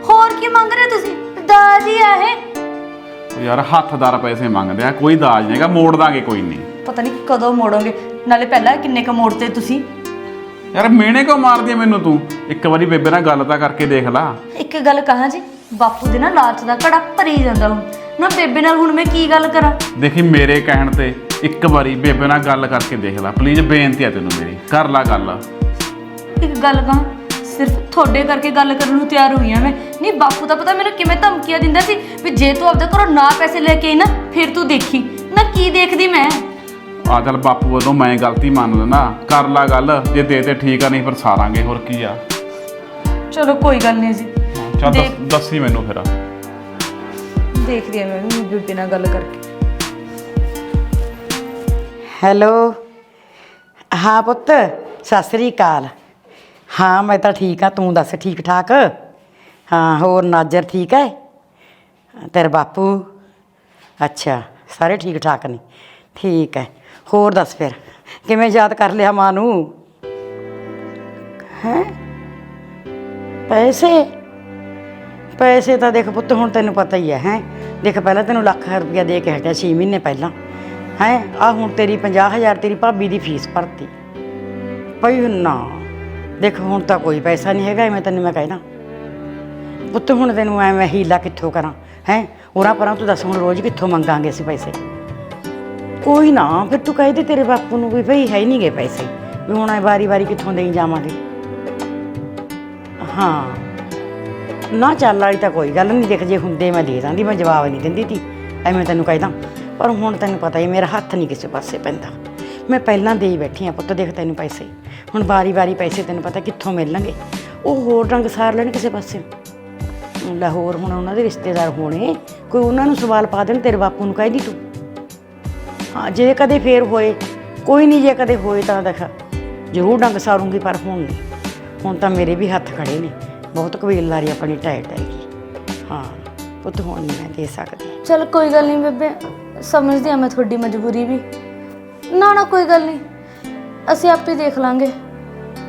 ਹੋਰ ਕੀ ਮੰਗ ਰਹੇ ਤੁਸੀਂ? ਦਾਜ ਹੀ ਆ ਇਹ। ਉਹ ਯਾਰ ਹੱਥਦਾਰ ਪੈਸੇ ਮੰਗਦੇ ਆ ਕੋਈ ਦਾਜ ਨਹੀਂਗਾ ਮੋੜ ਦਾਂਗੇ ਕੋਈ ਨਹੀਂ। ਪਤਾ ਨਹੀਂ ਕਦੋਂ ਮੋੜੋਗੇ ਨਾਲੇ ਪਹਿਲਾਂ ਕਿੰਨੇ ਕ ਮੋੜਤੇ ਤੁਸੀਂ? ਯਾਰ ਮੇਨੇ ਕਿਉਂ ਮਾਰਦੀ ਆ ਮੈਨੂੰ ਤੂੰ? ਇੱਕ ਵਾਰੀ ਬੇਬੇ ਨਾਲ ਗੱਲ ਤਾਂ ਕਰਕੇ ਦੇਖ ਲਾ। ਇੱਕ ਗੱਲ ਕਹਾਂ ਜੀ ਬਾਪੂ ਦੇ ਨਾ ਲਾਲਚ ਦਾ ਘੜਾ ਭਰੀ ਜਾਂਦਾ ਹੁਣ। ਨਾ ਬੇਬੇ ਨਾਲ ਹੁਣ ਮੈਂ ਕੀ ਗੱਲ ਕਰਾਂ? ਦੇਖੀ ਮੇਰੇ ਕਹਿਣ ਤੇ ਇੱਕ ਵਾਰੀ ਬੇਬੇ ਨਾਲ ਗੱਲ ਕਰਕੇ ਦੇਖ ਲੈ। ਪਲੀਜ਼ ਬੇਨਤੀ ਆ ਤੈਨੂੰ ਮੇਰੀ ਕਰ ਲੈ ਗੱਲ। ਇੱਕ ਗੱਲ ਕਹਾਂ ਸਿਰਫ ਤੁਹਾਡੇ ਕਰਕੇ ਗੱਲ ਕਰਨ ਨੂੰ ਤਿਆਰ ਹੋਈ ਆ ਮੈਂ। ਨਹੀਂ ਬਾਪੂ ਦਾ ਪਤਾ ਮੈਨੂੰ ਕਿਵੇਂ ਧਮਕੀਆਂ ਦਿੰਦਾ ਸੀ ਵੀ ਜੇ ਤੂੰ ਆਪਦੇ ਘਰੋਂ ਨਾ ਪੈਸੇ ਲੈ ਕੇ ਆਈ ਨਾ ਫਿਰ ਤੂੰ ਦੇਖੀ। ਨਾ ਕੀ ਦੇਖਦੀ ਮੈਂ? ਆ ਚੱਲ ਬਾਪੂ ਵੱਲੋਂ ਮੈਂ ਗਲਤੀ ਮੰਨ ਲੈਣਾ ਕਰ ਲੈ ਗੱਲ ਜੇ ਦੇ ਤੇ ਠੀਕ ਆ ਨਹੀਂ ਫਿਰ ਸਾਰਾਂਗੇ ਹੋਰ ਕੀ ਆ? ਚਲੋ ਕੋਈ ਗੱਲ ਨਹੀਂ ਜੀ। ਚੱਲ ਦੱਸ- ਦੇਖ- ਦੱਸੀ ਮੈਨੂੰ ਫਿਰ। ਦੇਖਦੀ ਆ ਮੈਂ ਵੀ ਬੇਬੇ ਨਾਲ ਗੱਲ ਕਰਕੇ। ਹੈਲੋ। ਹਾਂ ਪੁੱਤ ਸਤਿ ਸ੍ਰੀ ਅਕਾਲ। ਹਾਂ, ਮੈਂ ਤਾਂ ਠੀਕ ਆ, ਤੂੰ ਦੱਸ ਠੀਕ ਠਾਕ ਹਾਂ, ਹੋਰ ਨਾਜਰ ਠੀਕ ਹੈ ਤੇਰੇ ਬਾਪੂ? ਅੱਛਾ, ਸਾਰੇ ਠੀਕ ਠਾਕ ਨੇ। ਠੀਕ ਹੈ ਹੋਰ ਦੱਸ ਫਿਰ, ਕਿਵੇਂ ਯਾਦ ਕਰ ਲਿਆ ਮਾਂ ਨੂੰ? ਹੈ? ਪੈਸੇ? ਪੈਸੇ ਤਾਂ ਦੇਖ ਪੁੱਤ, ਹੁਣ ਤੈਨੂੰ ਪਤਾ ਹੀ ਹੈ ਹੈ? ਦੇਖ, ਪਹਿਲਾਂ ਤੈਨੂੰ ਲੱਖ ਰੁਪਇਆ ਦੇ ਕੇ ਹਟਿਆ 6 ਮਹੀਨੇ ਪਹਿਲਾਂ। ਹੈ? ਆ ਹੁਣ ਤੇਰੀ 50000 ਤੇਰੀ ਭਾਬੀ ਦੀ ਫੀਸ ਭਰਤੀ। ਪਈ ਨਾ। ਦੇਖ, ਹੁਣ ਤਾਂ ਕੋਈ ਪੈਸਾ ਨਹੀਂ ਹੈਗਾ, ਐਵੇਂ ਤੈਨੂੰ ਮੈਂ ਕਹਿਦਾ। ਪੁੱਤ, ਹੁਣ ਤੈਨੂੰ ਐਵੇਂ ਹੀਲਾ ਕਿੱਥੋਂ ਕਰਾਂ? ਹੈ? ਉਰਾ ਪਰਾਂ ਤੂੰ ਦੱਸ, ਹੁਣ ਰੋਜ਼ ਕਿੱਥੋਂ ਮੰਗਾਂਗੇ ਅਸੀਂ ਪੈਸੇ? ਕੋਈ ਨਾ, ਫਿਰ ਤੂੰ ਕਹਿ ਦੇ ਤੇਰੇ ਬਾਪੂ ਨੂੰ ਵੀ ਭਈ ਹੈ ਹੀ ਨਹੀਂਗੇ ਪੈਸੇ। ਵੀ ਹੁਣ ਐ ਵਾਰੀ ਵਾਰੀ ਕਿੱਥੋਂ ਦੇਈ ਜਾਵਾਂਗੇ? ਹਾਂ। ਨਾ, ਚੱਲ ਵਾਲੀ ਤਾਂ ਕੋਈ ਗੱਲ ਨਹੀਂ ਦੇਖ ਜੇ ਹੁੰਦੇ ਮੈਂ ਦੇ ਦਾਂਦੀ ਮੈਂ ਜਵਾਬ ਨਹੀਂ ਦਿੰਦੀ ਤੀ ਐਵੇਂ ਤੈਨੂੰ ਕਹਿਦਾ। ਪਰ ਹੁਣ ਤੈਨੂੰ ਪਤਾ ਹੀ, ਮੇਰਾ ਹੱਥ ਨਹੀਂ ਕਿਸੇ ਪਾਸੇ ਪੈਂਦਾ। ਮੈਂ ਪਹਿਲਾਂ ਦੇ ਹੀ ਬੈਠੀ ਆ ਪੁੱਤ, ਦੇਖ ਤੈਨੂੰ ਪੈਸੇ। ਹੁਣ ਵਾਰੀ-ਵਾਰੀ ਪੈਸੇ ਤੈਨੂੰ ਪਤਾ ਕਿੱਥੋਂ ਮਿਲਣਗੇ। ਉਹ ਹੋਰ ਰੰਗ ਸਾਰ ਲੈਣ ਕਿਸੇ ਪਾਸੇ। ਲਾਹੌਰ ਹੁਣ ਉਹਨਾਂ ਦੇ ਰਿਸ਼ਤੇਦਾਰ ਹੋਣੇ। ਕੋਈ ਉਹਨਾਂ ਨੂੰ ਸਵਾਲ ਪਾ ਦੇਣ, ਤੇਰੇ ਬਾਪੂ ਨੂੰ ਕਹਿ ਦੀ ਤੂੰ। ਹਾਂ, ਜੇ ਕਦੇ ਫੇਰ ਹੋਏ, ਕੋਈ ਨਹੀਂ ਜੇ ਕਦੇ ਹੋਏ ਤਾਂ ਦੇਖ। ਜ਼ਰੂਰ ਡੰਗ ਸਾਰੂੰਗੀ, ਪਰ ਹੁਣ ਨਹੀਂ। ਹੁਣ ਤਾਂ ਮੇਰੇ ਵੀ ਹੱਥ ਖੜੇ ਨੇ। ਬਹੁਤ ਕਬੀਲਦਾਰੀ ਆਪਣੀ ਟਾਈਟ ਹੈਗੀ ਹਾਂ, ਪੁੱਤ ਹੁਣ ਨਹੀਂ ਮੈਂ ਦੇ ਸਕਦੀ। ਚਲ ਕੋਈ ਗੱਲ ਨਹੀਂ ਬੇਬੇ, ਸਮਝਦੀ ਆ ਮੈਂ ਤੁਹਾਡੀ ਮਜਬੂਰੀ ਵੀ। ਨਾ ਨਾ ਕੋਈ ਗੱਲ ਨਹੀਂ। ਅਸੀਂ ਆਪੇ ਦੇਖ ਲਾਂਗੇ।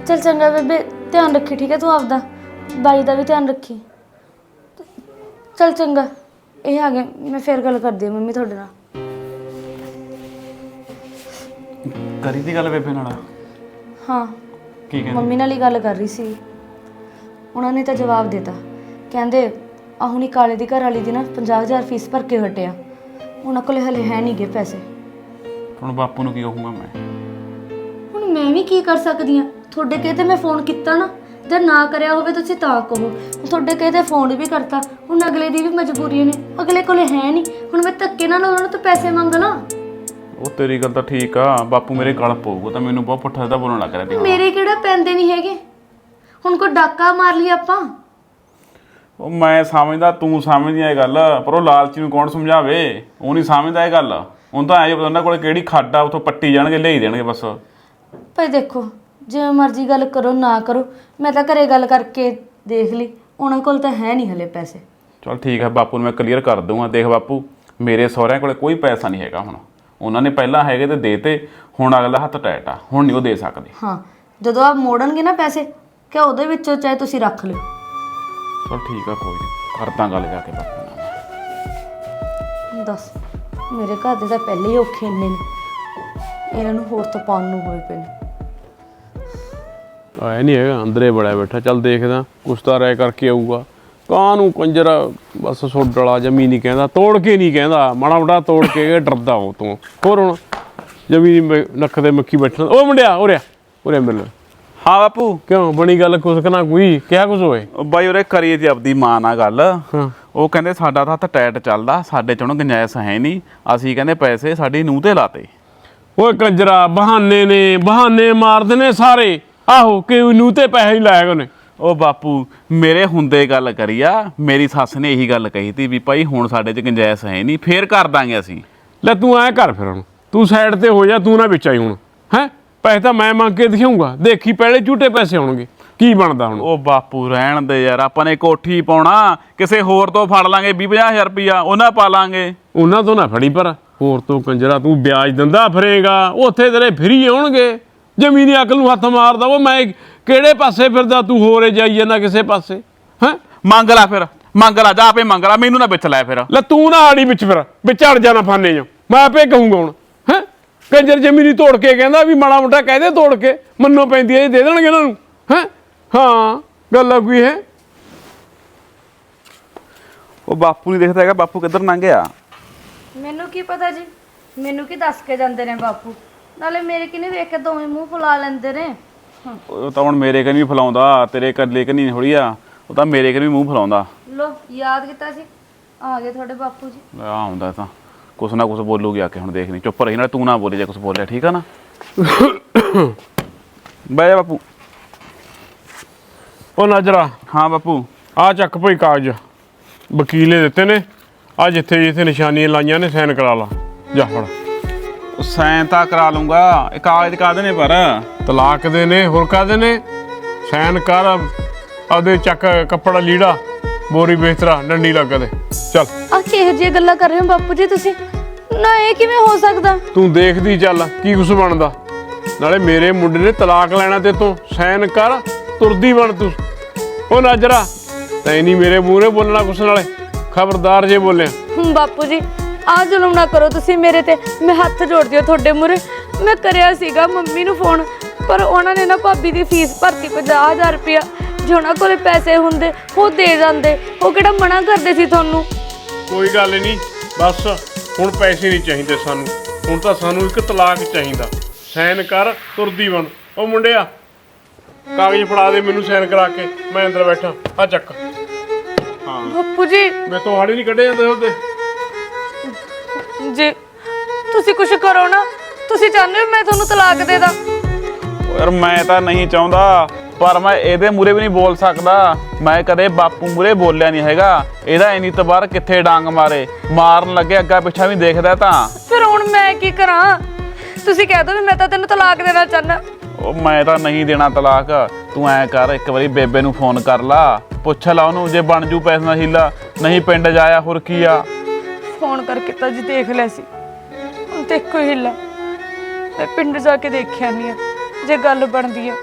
ਚਲ ਚੰਗਾ ਬੇਬੇ ਧਿਆਨ ਰੱਖੀ ਠੀਕ ਹੈ ਤੂੰ ਆਪਦਾ? ਬਾਈ ਦਾ ਵੀ ਧਿਆਨ ਰੱਖੀ। ਚਲ ਚੰਗਾ। ਇਹ ਆ ਗਏ ਮੈਂ ਫੇਰ ਗੱਲ ਕਰਦੀ ਹਾਂ ਮੰਮੀ ਤੁਹਾਡੇ ਨਾਲ। ਕਰੀ ਦੀ ਗੱਲ ਬੇਬੇ ਨਾਲ? ਹਾਂ। ਕੀ ਕਹਿੰਦੇ? ਮੰਮੀ ਨਾਲ ਹੀ ਗੱਲ ਕਰ ਰਹੀ ਸੀ। ਉਹਨਾਂ ਨੇ ਤਾਂ ਜਵਾਬ ਦਿੱਤਾ। ਕਹਿੰਦੇ ਆ ਹੁਣੀ ਕਾਲੇ ਦੀ ਘਰ ਵਾਲੀ ਦੀ ਨਾ 50000 ਫੀਸ ਭਰ ਕੇ ਹਟਿਆ। ਉਹਨਾਂ ਕੋਲੇ ਹਲੇ ਹੈ ਨਹੀਂਗੇ ਪੈਸੇ। ਹੁਣ ਬਾਪੂ ਨੂੰ ਕੀ ਕਹੂੰਗਾ ਮੈਂ? ਹੁਣ ਮੈਂ ਵੀ ਕੀ ਕਰ ਸਕਦੀ ਆ ਤੁਹਾਡੇ ਕਹੇ ਤੇ ਮੈਂ ਫੋਨ ਕੀਤਾ ਨਾ ਜੇ ਨਾ ਕਰਿਆ ਹੋਵੇ ਤੁਸੀਂ ਤਾਂ ਕਹੋ। ਤੁਹਾਡੇ ਕਹੇ ਤੇ ਫੋਨ ਵੀ ਕਰਤਾ ਹੁਣ ਅਗਲੇ ਦੀ ਵੀ ਮਜਬੂਰੀ ਨੇ। ਅਗਲੇ ਕੋਲੇ ਹੈ ਨਹੀਂ ਹੁਣ ਮੈਂ ਧੱਕੇ ਨਾਲ ਉਹਨਾਂ ਤੋਂ ਪੈਸੇ ਮੰਗ ਲਾਂ। ਉਹ ਤੇਰੀ ਗੱਲ ਤਾਂ ਠੀਕ ਆ ਬਾਪੂ ਮੇਰੇ ਗਲ ਪਊਗਾ ਤਾਂ ਮੈਨੂੰ ਬਹੁਤ ਪੁੱਠਾ ਦਾ ਬੋਲਣ ਲੱਗ ਰਿਹਾ ਤੇ ਮੇਰੇ ਕਿਹੜਾ ਪੈਂਦੇ ਨਹੀਂ ਹੈਗੇ? ਹੁਣ ਕੋਈ ਡਾਕਾ ਮਾਰ ਲਈ ਆਪਾਂ? ਉਹ ਮੈਂ ਸਮਝਦਾ ਤੂੰ ਸਮਝਦੀ ਆ ਇਹ ਗੱਲ ਪਰ ਉਹ ਲਾਲਚੀ ਨੂੰ ਕੌਣ ਸਮਝਾਵੇ? ਉਹ ਨਹੀਂ ਸਮਝਦਾ ਇਹ ਗੱਲ। ਹੁਣ ਤਾਂ ਪਤਾ ਉਹਨਾਂ ਕੋਲ ਕਿਹੜੀ ਖੱਡ ਆ ਉਥੋਂ ਪੱਟੀ ਜਾਣਗੇ ਲਈ ਦੇਣਗੇ ਬਸ। ਭਾਈ ਦੇਖੋ ਜਿਵੇਂ ਮਰਜ਼ੀ ਗੱਲ ਕਰੋ ਨਾ ਕਰੋ ਮੈਂ ਤਾਂ ਘਰੇ ਗੱਲ ਕਰਕੇ ਦੇਖ ਲਈ ਉਹਨਾਂ ਕੋਲ ਤਾਂ ਹੈ ਨਹੀਂ ਹਲੇ ਪੈਸੇ। ਚਲ ਠੀਕ ਹੈ ਬਾਪੂ ਨੂੰ ਮੈਂ ਕਲੀਅਰ ਕਰ ਦੂੰਗਾ ਦੇਖ ਬਾਪੂ ਮੇਰੇ ਸਹੁਰਿਆਂ ਕੋਲੇ ਕੋਈ ਪੈਸਾ ਨਹੀਂ ਹੈਗਾ ਹੁਣ। ਉਹਨਾਂ ਨੇ ਪਹਿਲਾਂ ਹੈਗੇ ਤੇ ਦੇਤੇ ਹੁਣ ਅਗਲਾ ਹੱਥ ਟੈਟ ਆ ਹੁਣ ਨਹੀਂ ਉਹ ਦੇ ਸਕਦੇ। ਹਾਂ ਜਦੋਂ ਆਪ ਮੋੜਨਗੇ ਨਾ ਪੈਸੇ ਕਿ ਉਹਦੇ ਵਿੱਚੋਂ ਚਾਹੇ ਤੁਸੀਂ ਰੱਖ ਲਿਓ। ਚਲ ਠੀਕ ਆ ਕੋਈ ਨਹੀਂ ਕਰਦਾ ਗੱਲ ਜਾ ਕੇ ਬਾਪੂ ਨਾਲ। ਦੱਸ। ਮੇਰੇ ਘਰ ਦੇ ਤਾਂ ਪਹਿਲੇ ਹੀ ਔਖੇ ਇੰਨੇ ਨੇ। ਇਹਨਾਂ ਨੂੰ ਹੋਰ ਤੋਂ ਪਾਉਣ ਨੂੰ ਹੋਏ ਪਏ ਨੇ। ਆਇਆ ਨਹੀਂ ਹੈਗਾ ਅੰਦਰੇ ਬੜਾ ਬੈਠਾ। ਚੱਲ ਦੇਖਦਾ ਕੁਛ ਤਾਂ ਰਾਇ ਕਰਕੇ ਆਊਗਾ। ਕਾਹਨੂੰ ਕੰਜਰ ਬਸ ਸੁੱਡ ਵਾਲਾ ਜਮੀ ਨਹੀਂ ਕਹਿੰਦਾ ਤੋੜ ਕੇ ਨਹੀਂ ਕਹਿੰਦਾ। ਮਾੜਾ ਮੋਟਾ ਤੋੜ ਕੇ ਡਰਦਾ ਉਹ ਤੋਂ। ਹੋਰ ਹੁਣ ਜਮੀ ਨੱਕ ਤੇ ਮੱਖੀ ਬੈਠਾ ਉਹ ਮੁੰਡਿਆ ਉਰਿਆ ਉਰੇ ਮਿਲ ਹਾਂ ਬਾਪੂ। ਕਿਉਂ? ਬਣੀ ਗੱਲ ਕੁਛ ਕਨਾ ਕੋਈ। ਕਿਹਾ ਕੁਛ ਹੋਏ? ਉਹ ਬਾਈ ਉਰੇ ਕਰੀ ਤੇ ਆਪਦੀ ਮਾਂ ਨਾਲ ਗੱਲ। ਹਾਂ। ਉਹ ਕਹਿੰਦੇ ਸਾਡਾ ਤਾਂ ਹੱਥ ਟਾਈਟ ਚੱਲਦਾ ਸਾਡੇ ਚ ਗੁੰਜਾਇਸ਼ ਹੈ ਨਹੀਂ। ਅਸੀਂ ਕਹਿੰਦੇ ਪੈਸੇ ਸਾਡੀ ਨੂੰਹ ਤੇ ਲਾਤੇ। ਓਏ ਕੰਜਰਾ ਬਹਾਨੇ ਨੇ ਬਹਾਨੇ ਮਾਰਦੇ ਨੇ ਸਾਰੇ। ਆਹੋ ਕਿ ਨੂੰ ਤੇ ਪੈਸੇ ਹੀ ਲਾਇਆ ਉਹਨੇ? ਉਹ ਬਾਪੂ ਮੇਰੇ ਹੁੰਦੇ ਗੱਲ ਕਰੀ ਆ ਮੇਰੀ ਸੱਸ ਨੇ ਇਹੀ ਗੱਲ ਕਹੀ ਤੀ ਵੀ ਭਾਈ ਹੁਣ ਸਾਡੇ ਚ ਗੁੰਜਾਇਸ਼ ਹੈ ਨਹੀਂ ਫੇਰ ਕਰ ਦਾਂਗੇ ਅਸੀਂ। ਲੈ ਤੂੰ ਐ ਕਰ ਫਿਰ ਹੁਣ ਤੂੰ ਸਾਈਡ ਤੇ ਹੋ ਜਾ ਤੂੰ ਨਾ ਵਿੱਚ ਆਈ ਹੁਣ। ਹੈ? ਪੈਸੇ ਤਾਂ ਮੈਂ ਮੰਗ ਕੇ ਦਿਖਾਉਂਗਾ ਦੇਖੀ ਪਹਿਲੇ ਝੂਟੇ ਪੈਸੇ ਆਉਣਗੇ। ਕੀ ਬਣਦਾ ਹੁਣ? ਉਹ ਬਾਪੂ ਰਹਿਣ ਦੇ ਯਾਰ ਆਪਾਂ ਨੇ ਕੋਠੀ ਪਾਉਣਾ ਕਿਸੇ ਹੋਰ ਤੋਂ ਫੜ ਲਾਂਗੇ 20000 ਰੁਪਿਆ ਉਹਨਾਂ ਪਾ ਲਾਂਗੇ। ਉਹਨਾਂ ਤੋਂ ਨਾ ਫੜੀ ਪਰ ਹੋਰ ਤੋਂ ਕੰਜਰਾ ਤੂੰ ਵਿਆਜ ਦਿੰਦਾ ਫਿਰੇਗਾ ਉੱਥੇ ਤੇਰੇ ਫਰੀ ਆਉਣਗੇ ਜ਼ਮੀਨੀ ਅਕਲ ਨੂੰ ਹੱਥ ਮਾਰਦਾ ਉਹ ਮੈਂ ਕਿਹੜੇ ਪਾਸੇ ਫਿਰਦਾ ਤੂੰ ਹੋਰੇ ਜਾਈ ਜਾਂਦਾ ਕਿਸੇ ਪਾਸੇ ਹੈ? ਮੰਗ ਲੈ ਫਿਰ ਮੰਗ ਲੈ ਜਾ ਆਪੇ ਮੰਗ ਲੈ ਮੈਨੂੰ ਨਾ ਵਿੱਚ ਲੈ ਫਿਰ। ਲੈ ਤੂੰ ਨਾ ਆੜੀ ਵਿੱਚ ਫਿਰ ਵਿੱਚ ਅੜ ਜਾਣਾ ਫਾਨੇ ਜੋ ਮੈਂ ਆਪੇ ਕਹੂੰਗਾ ਹੁਣ ਹੈ? ਕੰਜਰ ਜ਼ਮੀਨੀ ਤੋੜ ਕੇ ਕਹਿੰਦਾ ਵੀ ਮਾੜਾ ਮੋਟਾ ਕਹਦੇ ਤੋੜ ਕੇ ਮੰਨੋ ਪੈਂਦੀ ਹੈ ਇਹ ਦੇ ਦੇਣਗੇ ਇਹਨਾਂ ਨੂੰ ਹੈ? ਹਾਂ ਗੱਲ ਆ ਕੋਈ ਹੈ? ਉਹ ਬਾਪੂ ਨਹੀਂ ਦੇਖਦਾ ਹੈਗਾ ਬਾਪੂ ਕਿੱਧਰ ਲੰਘ ਗਿਆ? ਮੈਨੂੰ ਕੀ ਪਤਾ ਜੀ? ਮੈਨੂੰ ਕੀ ਦੱਸ ਕੇ ਜਾਂਦੇ ਨੇ ਬਾਪੂ? ਨਾਲੇ ਮੇਰੇ ਕਿਨੇ ਵੇਖ ਕੇ ਦੋਵੇਂ ਮੂੰਹ ਫੁਲਾ ਲੈਂਦੇ ਨੇ। ਉਹ ਤਾਂ ਹੁਣ ਮੇਰੇ ਕਨੀ ਫਲਾਉਂਦਾ ਤੇਰੇ ਇਕੱਲੇ ਕਨੀ ਥੋੜੀ ਆ। ਉਹ ਤਾਂ ਮੇਰੇ ਕਨੀ ਮੂੰਹ ਫਲਾਉਂਦਾ। ਲੋ ਯਾਦ ਕੀਤਾ ਸੀ? ਆ ਗਏ ਤੁਹਾਡੇ ਬਾਪੂ ਜੀ। ਆ ਹੁੰਦਾ ਤਾਂ। ਕੁਛ ਨਾ ਕੁਛ ਬੋਲੂਗੀ ਆ ਕੇ ਹੁਣ ਦੇਖ ਲਈ ਚੁੱਪ ਰਹੀ ਨਾਲ ਤੂੰ ਨਾ ਬੋਲੇ ਜੇ ਕੁਛ ਬੋਲਿਆ ਠੀਕ ਆ ਨਾ? ਜਾ ਬਾਪੂ। ਉਹ ਨਜਰਾ। ਹਾਂ ਬਾਪੂ। ਆ ਚੱਕ ਭਈ ਕਾਗਜ਼। ਵਕੀਲੇ ਦਿੱਤੇ ਨੇ। ਆ ਜਿੱਥੇ ਜਿੱਥੇ ਨਿਸ਼ਾਨੀਆਂ ਲਾਈਆਂ ਨੇ ਸਾਈਨ ਕਰਾ ਲਾ। ਜਾ ਫੜ। ਉਹ ਸਾਈਨ ਤਾਂ ਕਰਾ ਲੂੰਗਾ ਇਹ ਕਾਗਜ਼ ਕਾਦੇ ਨੇ ਪਰ? ਤਲਾਕ ਦੇ ਨੇ ਹੋਰ ਕਾਦੇ ਨੇ? ਸਾਈਨ ਕਰ ਆਦੇ ਚੱਕ ਕੱਪੜਾ ਲੀੜਾ ਬੋਰੀ ਬਿਸਤਰਾ ਡੰਡੀ ਲੱਗ ਦੇ। ਚੱਲ। ਆ ਕਿਹੋ ਜਿਹੀਆਂ ਗੱਲਾਂ ਕਰ ਰਹੇ ਹੋ ਬਾਪੂ ਜੀ ਤੁਸੀਂ? ਨਾ ਇਹ ਕਿਵੇਂ ਹੋ ਸਕਦਾ? ਤੂੰ ਦੇਖਦੀ ਚੱਲ ਕੀ ਕੁਛ ਬਣਦਾ। ਨਾਲੇ ਮੇਰੇ ਮੁੰਡੇ ਨੇ ਤਲਾਕ ਲੈਣਾ ਤੇ ਤੂੰ ਸਾਈਨ ਕਰ ਤੁਰਦੀ ਬਣ ਤੂੰ। ਉਹ ਨਜਰਾ ਤੈਨੂੰ ਨਹੀਂ ਮੇਰੇ ਮੂਹਰੇ ਬੋਲਣਾ ਕੁਛ ਨਾਲੇ। ਖਬਰਦਾਰ ਜੇ ਬੋਲਿਆ। ਹਮ, ਬਾਪੂ ਜੀ ਆ ਜ਼ੁਲਮ ਨਾ ਕਰੋ ਤੁਸੀਂ ਮੇਰੇ ਤੇ। ਮੈਂ ਹੱਥ ਜੋੜਦੀ ਹਾਂ ਤੁਹਾਡੇ ਮੂਹਰੇ। ਮੈਂ ਕਰਿਆ ਸੀਗਾ ਮੰਮੀ ਨੂੰ ਫੋਨ ਪਰ ਉਹਨਾਂ ਨੇ ਨਾ ਭਾਬੀ ਦੀ ਫੀਸ ਭਰਤੀ 50000 ਰੁਪਇਆ ਜੇ ਉਹਨਾਂ ਕੋਲੇ ਪੈਸੇ ਹੁੰਦੇ ਉਹ ਦੇ ਜਾਂਦੇ। ਉਹ ਕਿਹੜਾ ਮਨਾ ਕਰਦੇ ਸੀ ਤੁਹਾਨੂੰ? ਕੋਈ ਗੱਲ ਨਹੀਂ ਬਸ ਹੁਣ ਪੈਸੇ ਨਹੀਂ ਚਾਹੀਦੇ ਸਾਨੂੰ। ਹੁਣ ਤਾਂ ਸਾਨੂੰ ਇੱਕ ਤਲਾਕ ਚਾਹੀਦਾ। ਸਾਈਨ ਕਰ ਤੁਰਦੀ ਬਣ। ਉਹ ਮੁੰਡਿਆ ਕਾਗਜ਼ ਫੜਾ ਦੇ ਮੈਨੂੰ ਸਾਈਨ ਕਰਾ ਕੇ। ਮੈਂ ਅੰਦਰ ਬੈਠਾ। ਆ ਚੱਕ। ਬਾਪੂ ਜੀ। ਮੈਂ ਤੋਂ ਹਾੜੇ ਨਹੀਂ ਕੱਢੇ ਜਾਂਦੇ ਉਹਦੇ। ਜੀ ਤੁਸੀਂ ਕੁਝ ਕਰੋ ਨਾ ਤੁਸੀਂ ਚਾਹੁੰਦੇ ਹੋ ਮੈਂ ਤੁਹਾਨੂੰ ਤਲਾਕ ਦੇ ਦਾਂ? ਯਾਰ ਮੈਂ ਤਾਂ ਨਹੀਂ ਚਾਹੁੰਦਾ ਪਰ ਮੈਂ ਇਹਦੇ ਮੂਰੇ ਵੀ ਨਹੀਂ ਬੋਲ ਸਕਦਾ। ਮੈਂ ਕਦੇ ਬਾਪੂ ਮੂਰੇ ਬੋਲਿਆ ਨਹੀਂ ਹੈਗਾ। ਇਹਦਾ ਇੰਨੀ ਤਬਾਰ ਕਿੱਥੇ ਡਾਂਗ ਮਾਰੇ? ਮਾਰਨ ਲੱਗੇ ਅੱਗਾ ਪਿੱਛਾ ਵੀ ਦੇਖਦਾ ਤਾਂ। ਫਿਰ ਹੁਣ ਮੈਂ ਕੀ ਕਰਾਂ? ਤੁਸੀਂ ਕਹਿ ਦੋ ਵੀ ਮੈਂ ਤਾਂ ਤੈਨੂੰ ਤਲਾਕ ਦੇਣਾ ਚਾਹੁੰਦਾ। ਉਹ ਮੈਂ ਤਾਂ ਨਹੀਂ ਦੇਣਾ ਤਲਾਕ। ਤੂੰ ਐ ਕਰ ਇੱਕ ਵਾਰੀ ਬੇਬੇ ਨੂੰ ਫੋਨ ਕਰ ਲਾ। ਪੁੱਛ ਲਾ ਉਹਨੂੰ ਜੇ ਬਣ ਜੂ ਪੈਸੇ ਦਾ ਹੀਲਾ। ਨਹੀਂ ਪਿੰਡ ਜਾਇਆ ਹੋਰ ਕੀ ਆ? ਫੋਨ ਕਰਕੇ ਤਾਂ ਜੀ ਦੇਖ ਲਿਆ ਸੀ। ਹੁਣ ਤੇ ਕੋਈ ਹਿੱਲਾ। ਮੈਂ ਪਿੰਡ ਜਾ ਕੇ ਦੇਖਿਆ ਨਹੀਂ ਆ ਜੇ ਗੱਲ ਬਣਦੀ ਆ।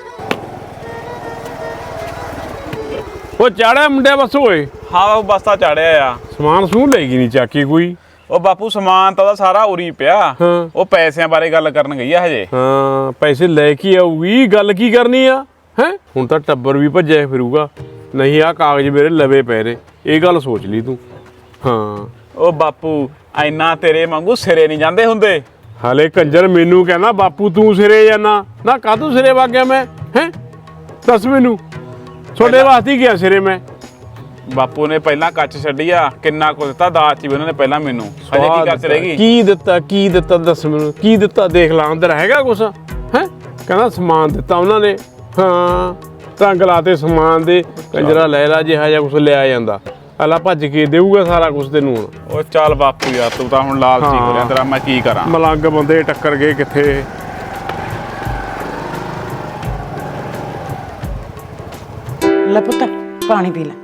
ਉਹ ਚਾੜਿਆ ਮੁੰਡਿਆ ਬਸ ਓਏ? ਹਾਂ ਬਸਤਾ ਚੜਿਆ ਆ। ਸਮਾਨ ਸਮੂਹ ਲੈ ਗਈ ਨਹੀਂ ਚਾਕੀ ਕੋਈ? ਉਹ ਬਾਪੂ ਸਮਾਨ ਤਾਂ ਉਹਦਾ ਸਾਰਾ ਉਰੀ ਪਿਆ। ਹਾਂ। ਉਹ ਪੈਸਿਆਂ ਬਾਰੇ ਗੱਲ ਕਰਨ ਗਈ ਆ ਹਜੇ। ਹਾਂ ਪੈਸੇ ਲੈ ਕੇ ਆਊਗੀ ਗੱਲ ਕੀ ਕਰਨੀ ਆ? ਹੈ? ਹੁਣ ਤਾਂ ਟੱਬਰ ਵੀ ਭੱਜਿਆ ਫਿਰੂਗਾ। ਨਹੀਂ ਆ ਕਾਗਜ਼ ਮੇਰੇ ਲਵੇ ਪੈ ਰਹੇ ਇਹ ਗੱਲ ਸੋਚ ਲਈ ਤੂੰ। ਹਾਂ। ਉਹ ਬਾਪੂ ਐਨਾ ਤੇਰੇ ਵਾਂਗੂ ਸਿਰੇ ਨਹੀਂ ਜਾਂਦੇ ਹੁੰਦੇ। ਹਾਲੇ ਕੰਜਰ ਮੈਨੂੰ ਕਹਿੰਦਾ ਬਾਪੂ ਤੂੰ ਸਿਰੇ ਜਾਣਾ ਨਾ? ਕਾਹਤੋਂ ਸਿਰੇ ਵਗ ਗਿਆ ਮੈਂ? ਹੈ? ਦੱਸ ਮੈਨੂੰ। ਤੁਹਾਡੇ ਵਾਸਤੇ ਹੀ ਗਿਆ ਸਿਰੇ ਮੈਂ। ਬਾਪੂ ਨੇ ਪਹਿਲਾਂ ਕੱਚ ਛੱਡੀ ਆ ਕਿੰਨਾ ਕੁ ਦਿੱਤਾ ਦਾਤ ਚ ਵੀ ਉਹਨਾਂ ਨੇ ਪਹਿਲਾਂ ਮੈਨੂੰ। ਹਜੇ ਕੀ ਕਰ ਰਹੇਗੀ ਕੀ ਦਿੱਤਾ ਕੀ ਦਿੱਤਾ ਦੱਸ ਮੈਨੂੰ। ਕੀ ਦਿੱਤਾ ਦੇਖ ਲਾ ਅੰਦਰ ਹੈਗਾ ਕੁਛ? ਹੈ? ਕਹਿੰਦਾ ਸਮਾਨ ਦਿੱਤਾ ਉਹਨਾਂ ਨੇ। ਹਾਂ ਰੰਗ ਲਾਤੇ ਸਮਾਨ ਦੇ ਕੰਜਰਾ ਲੈ ਲਾ ਜਿਹਾ ਜਿਹਾ ਕੁਛ ਲਿਆ ਜਾਂਦਾ। ਅਲਾ ਭੱਜ ਕੇ ਦੇਊਗਾ ਸਾਰਾ ਕੁਛ ਤੈਨੂੰ ਹੁਣ। ਉਹ ਚੱਲ ਬਾਪੂ ਯਾਰ ਤੂੰ ਤਾਂ ਹੁਣ ਲਾਲਚੀ ਹੋ ਰਿਹਾ ਤੇਰਾ ਮੈਂ ਕੀ ਕਰਾਂ? ਮਲੰਗ ਬੰਦੇ ਟੱਕਰ ਗਏ ਕਿੱਥੇ? ਲੈ ਪੁੱਤ ਪਾਣੀ ਪੀ ਲੈ।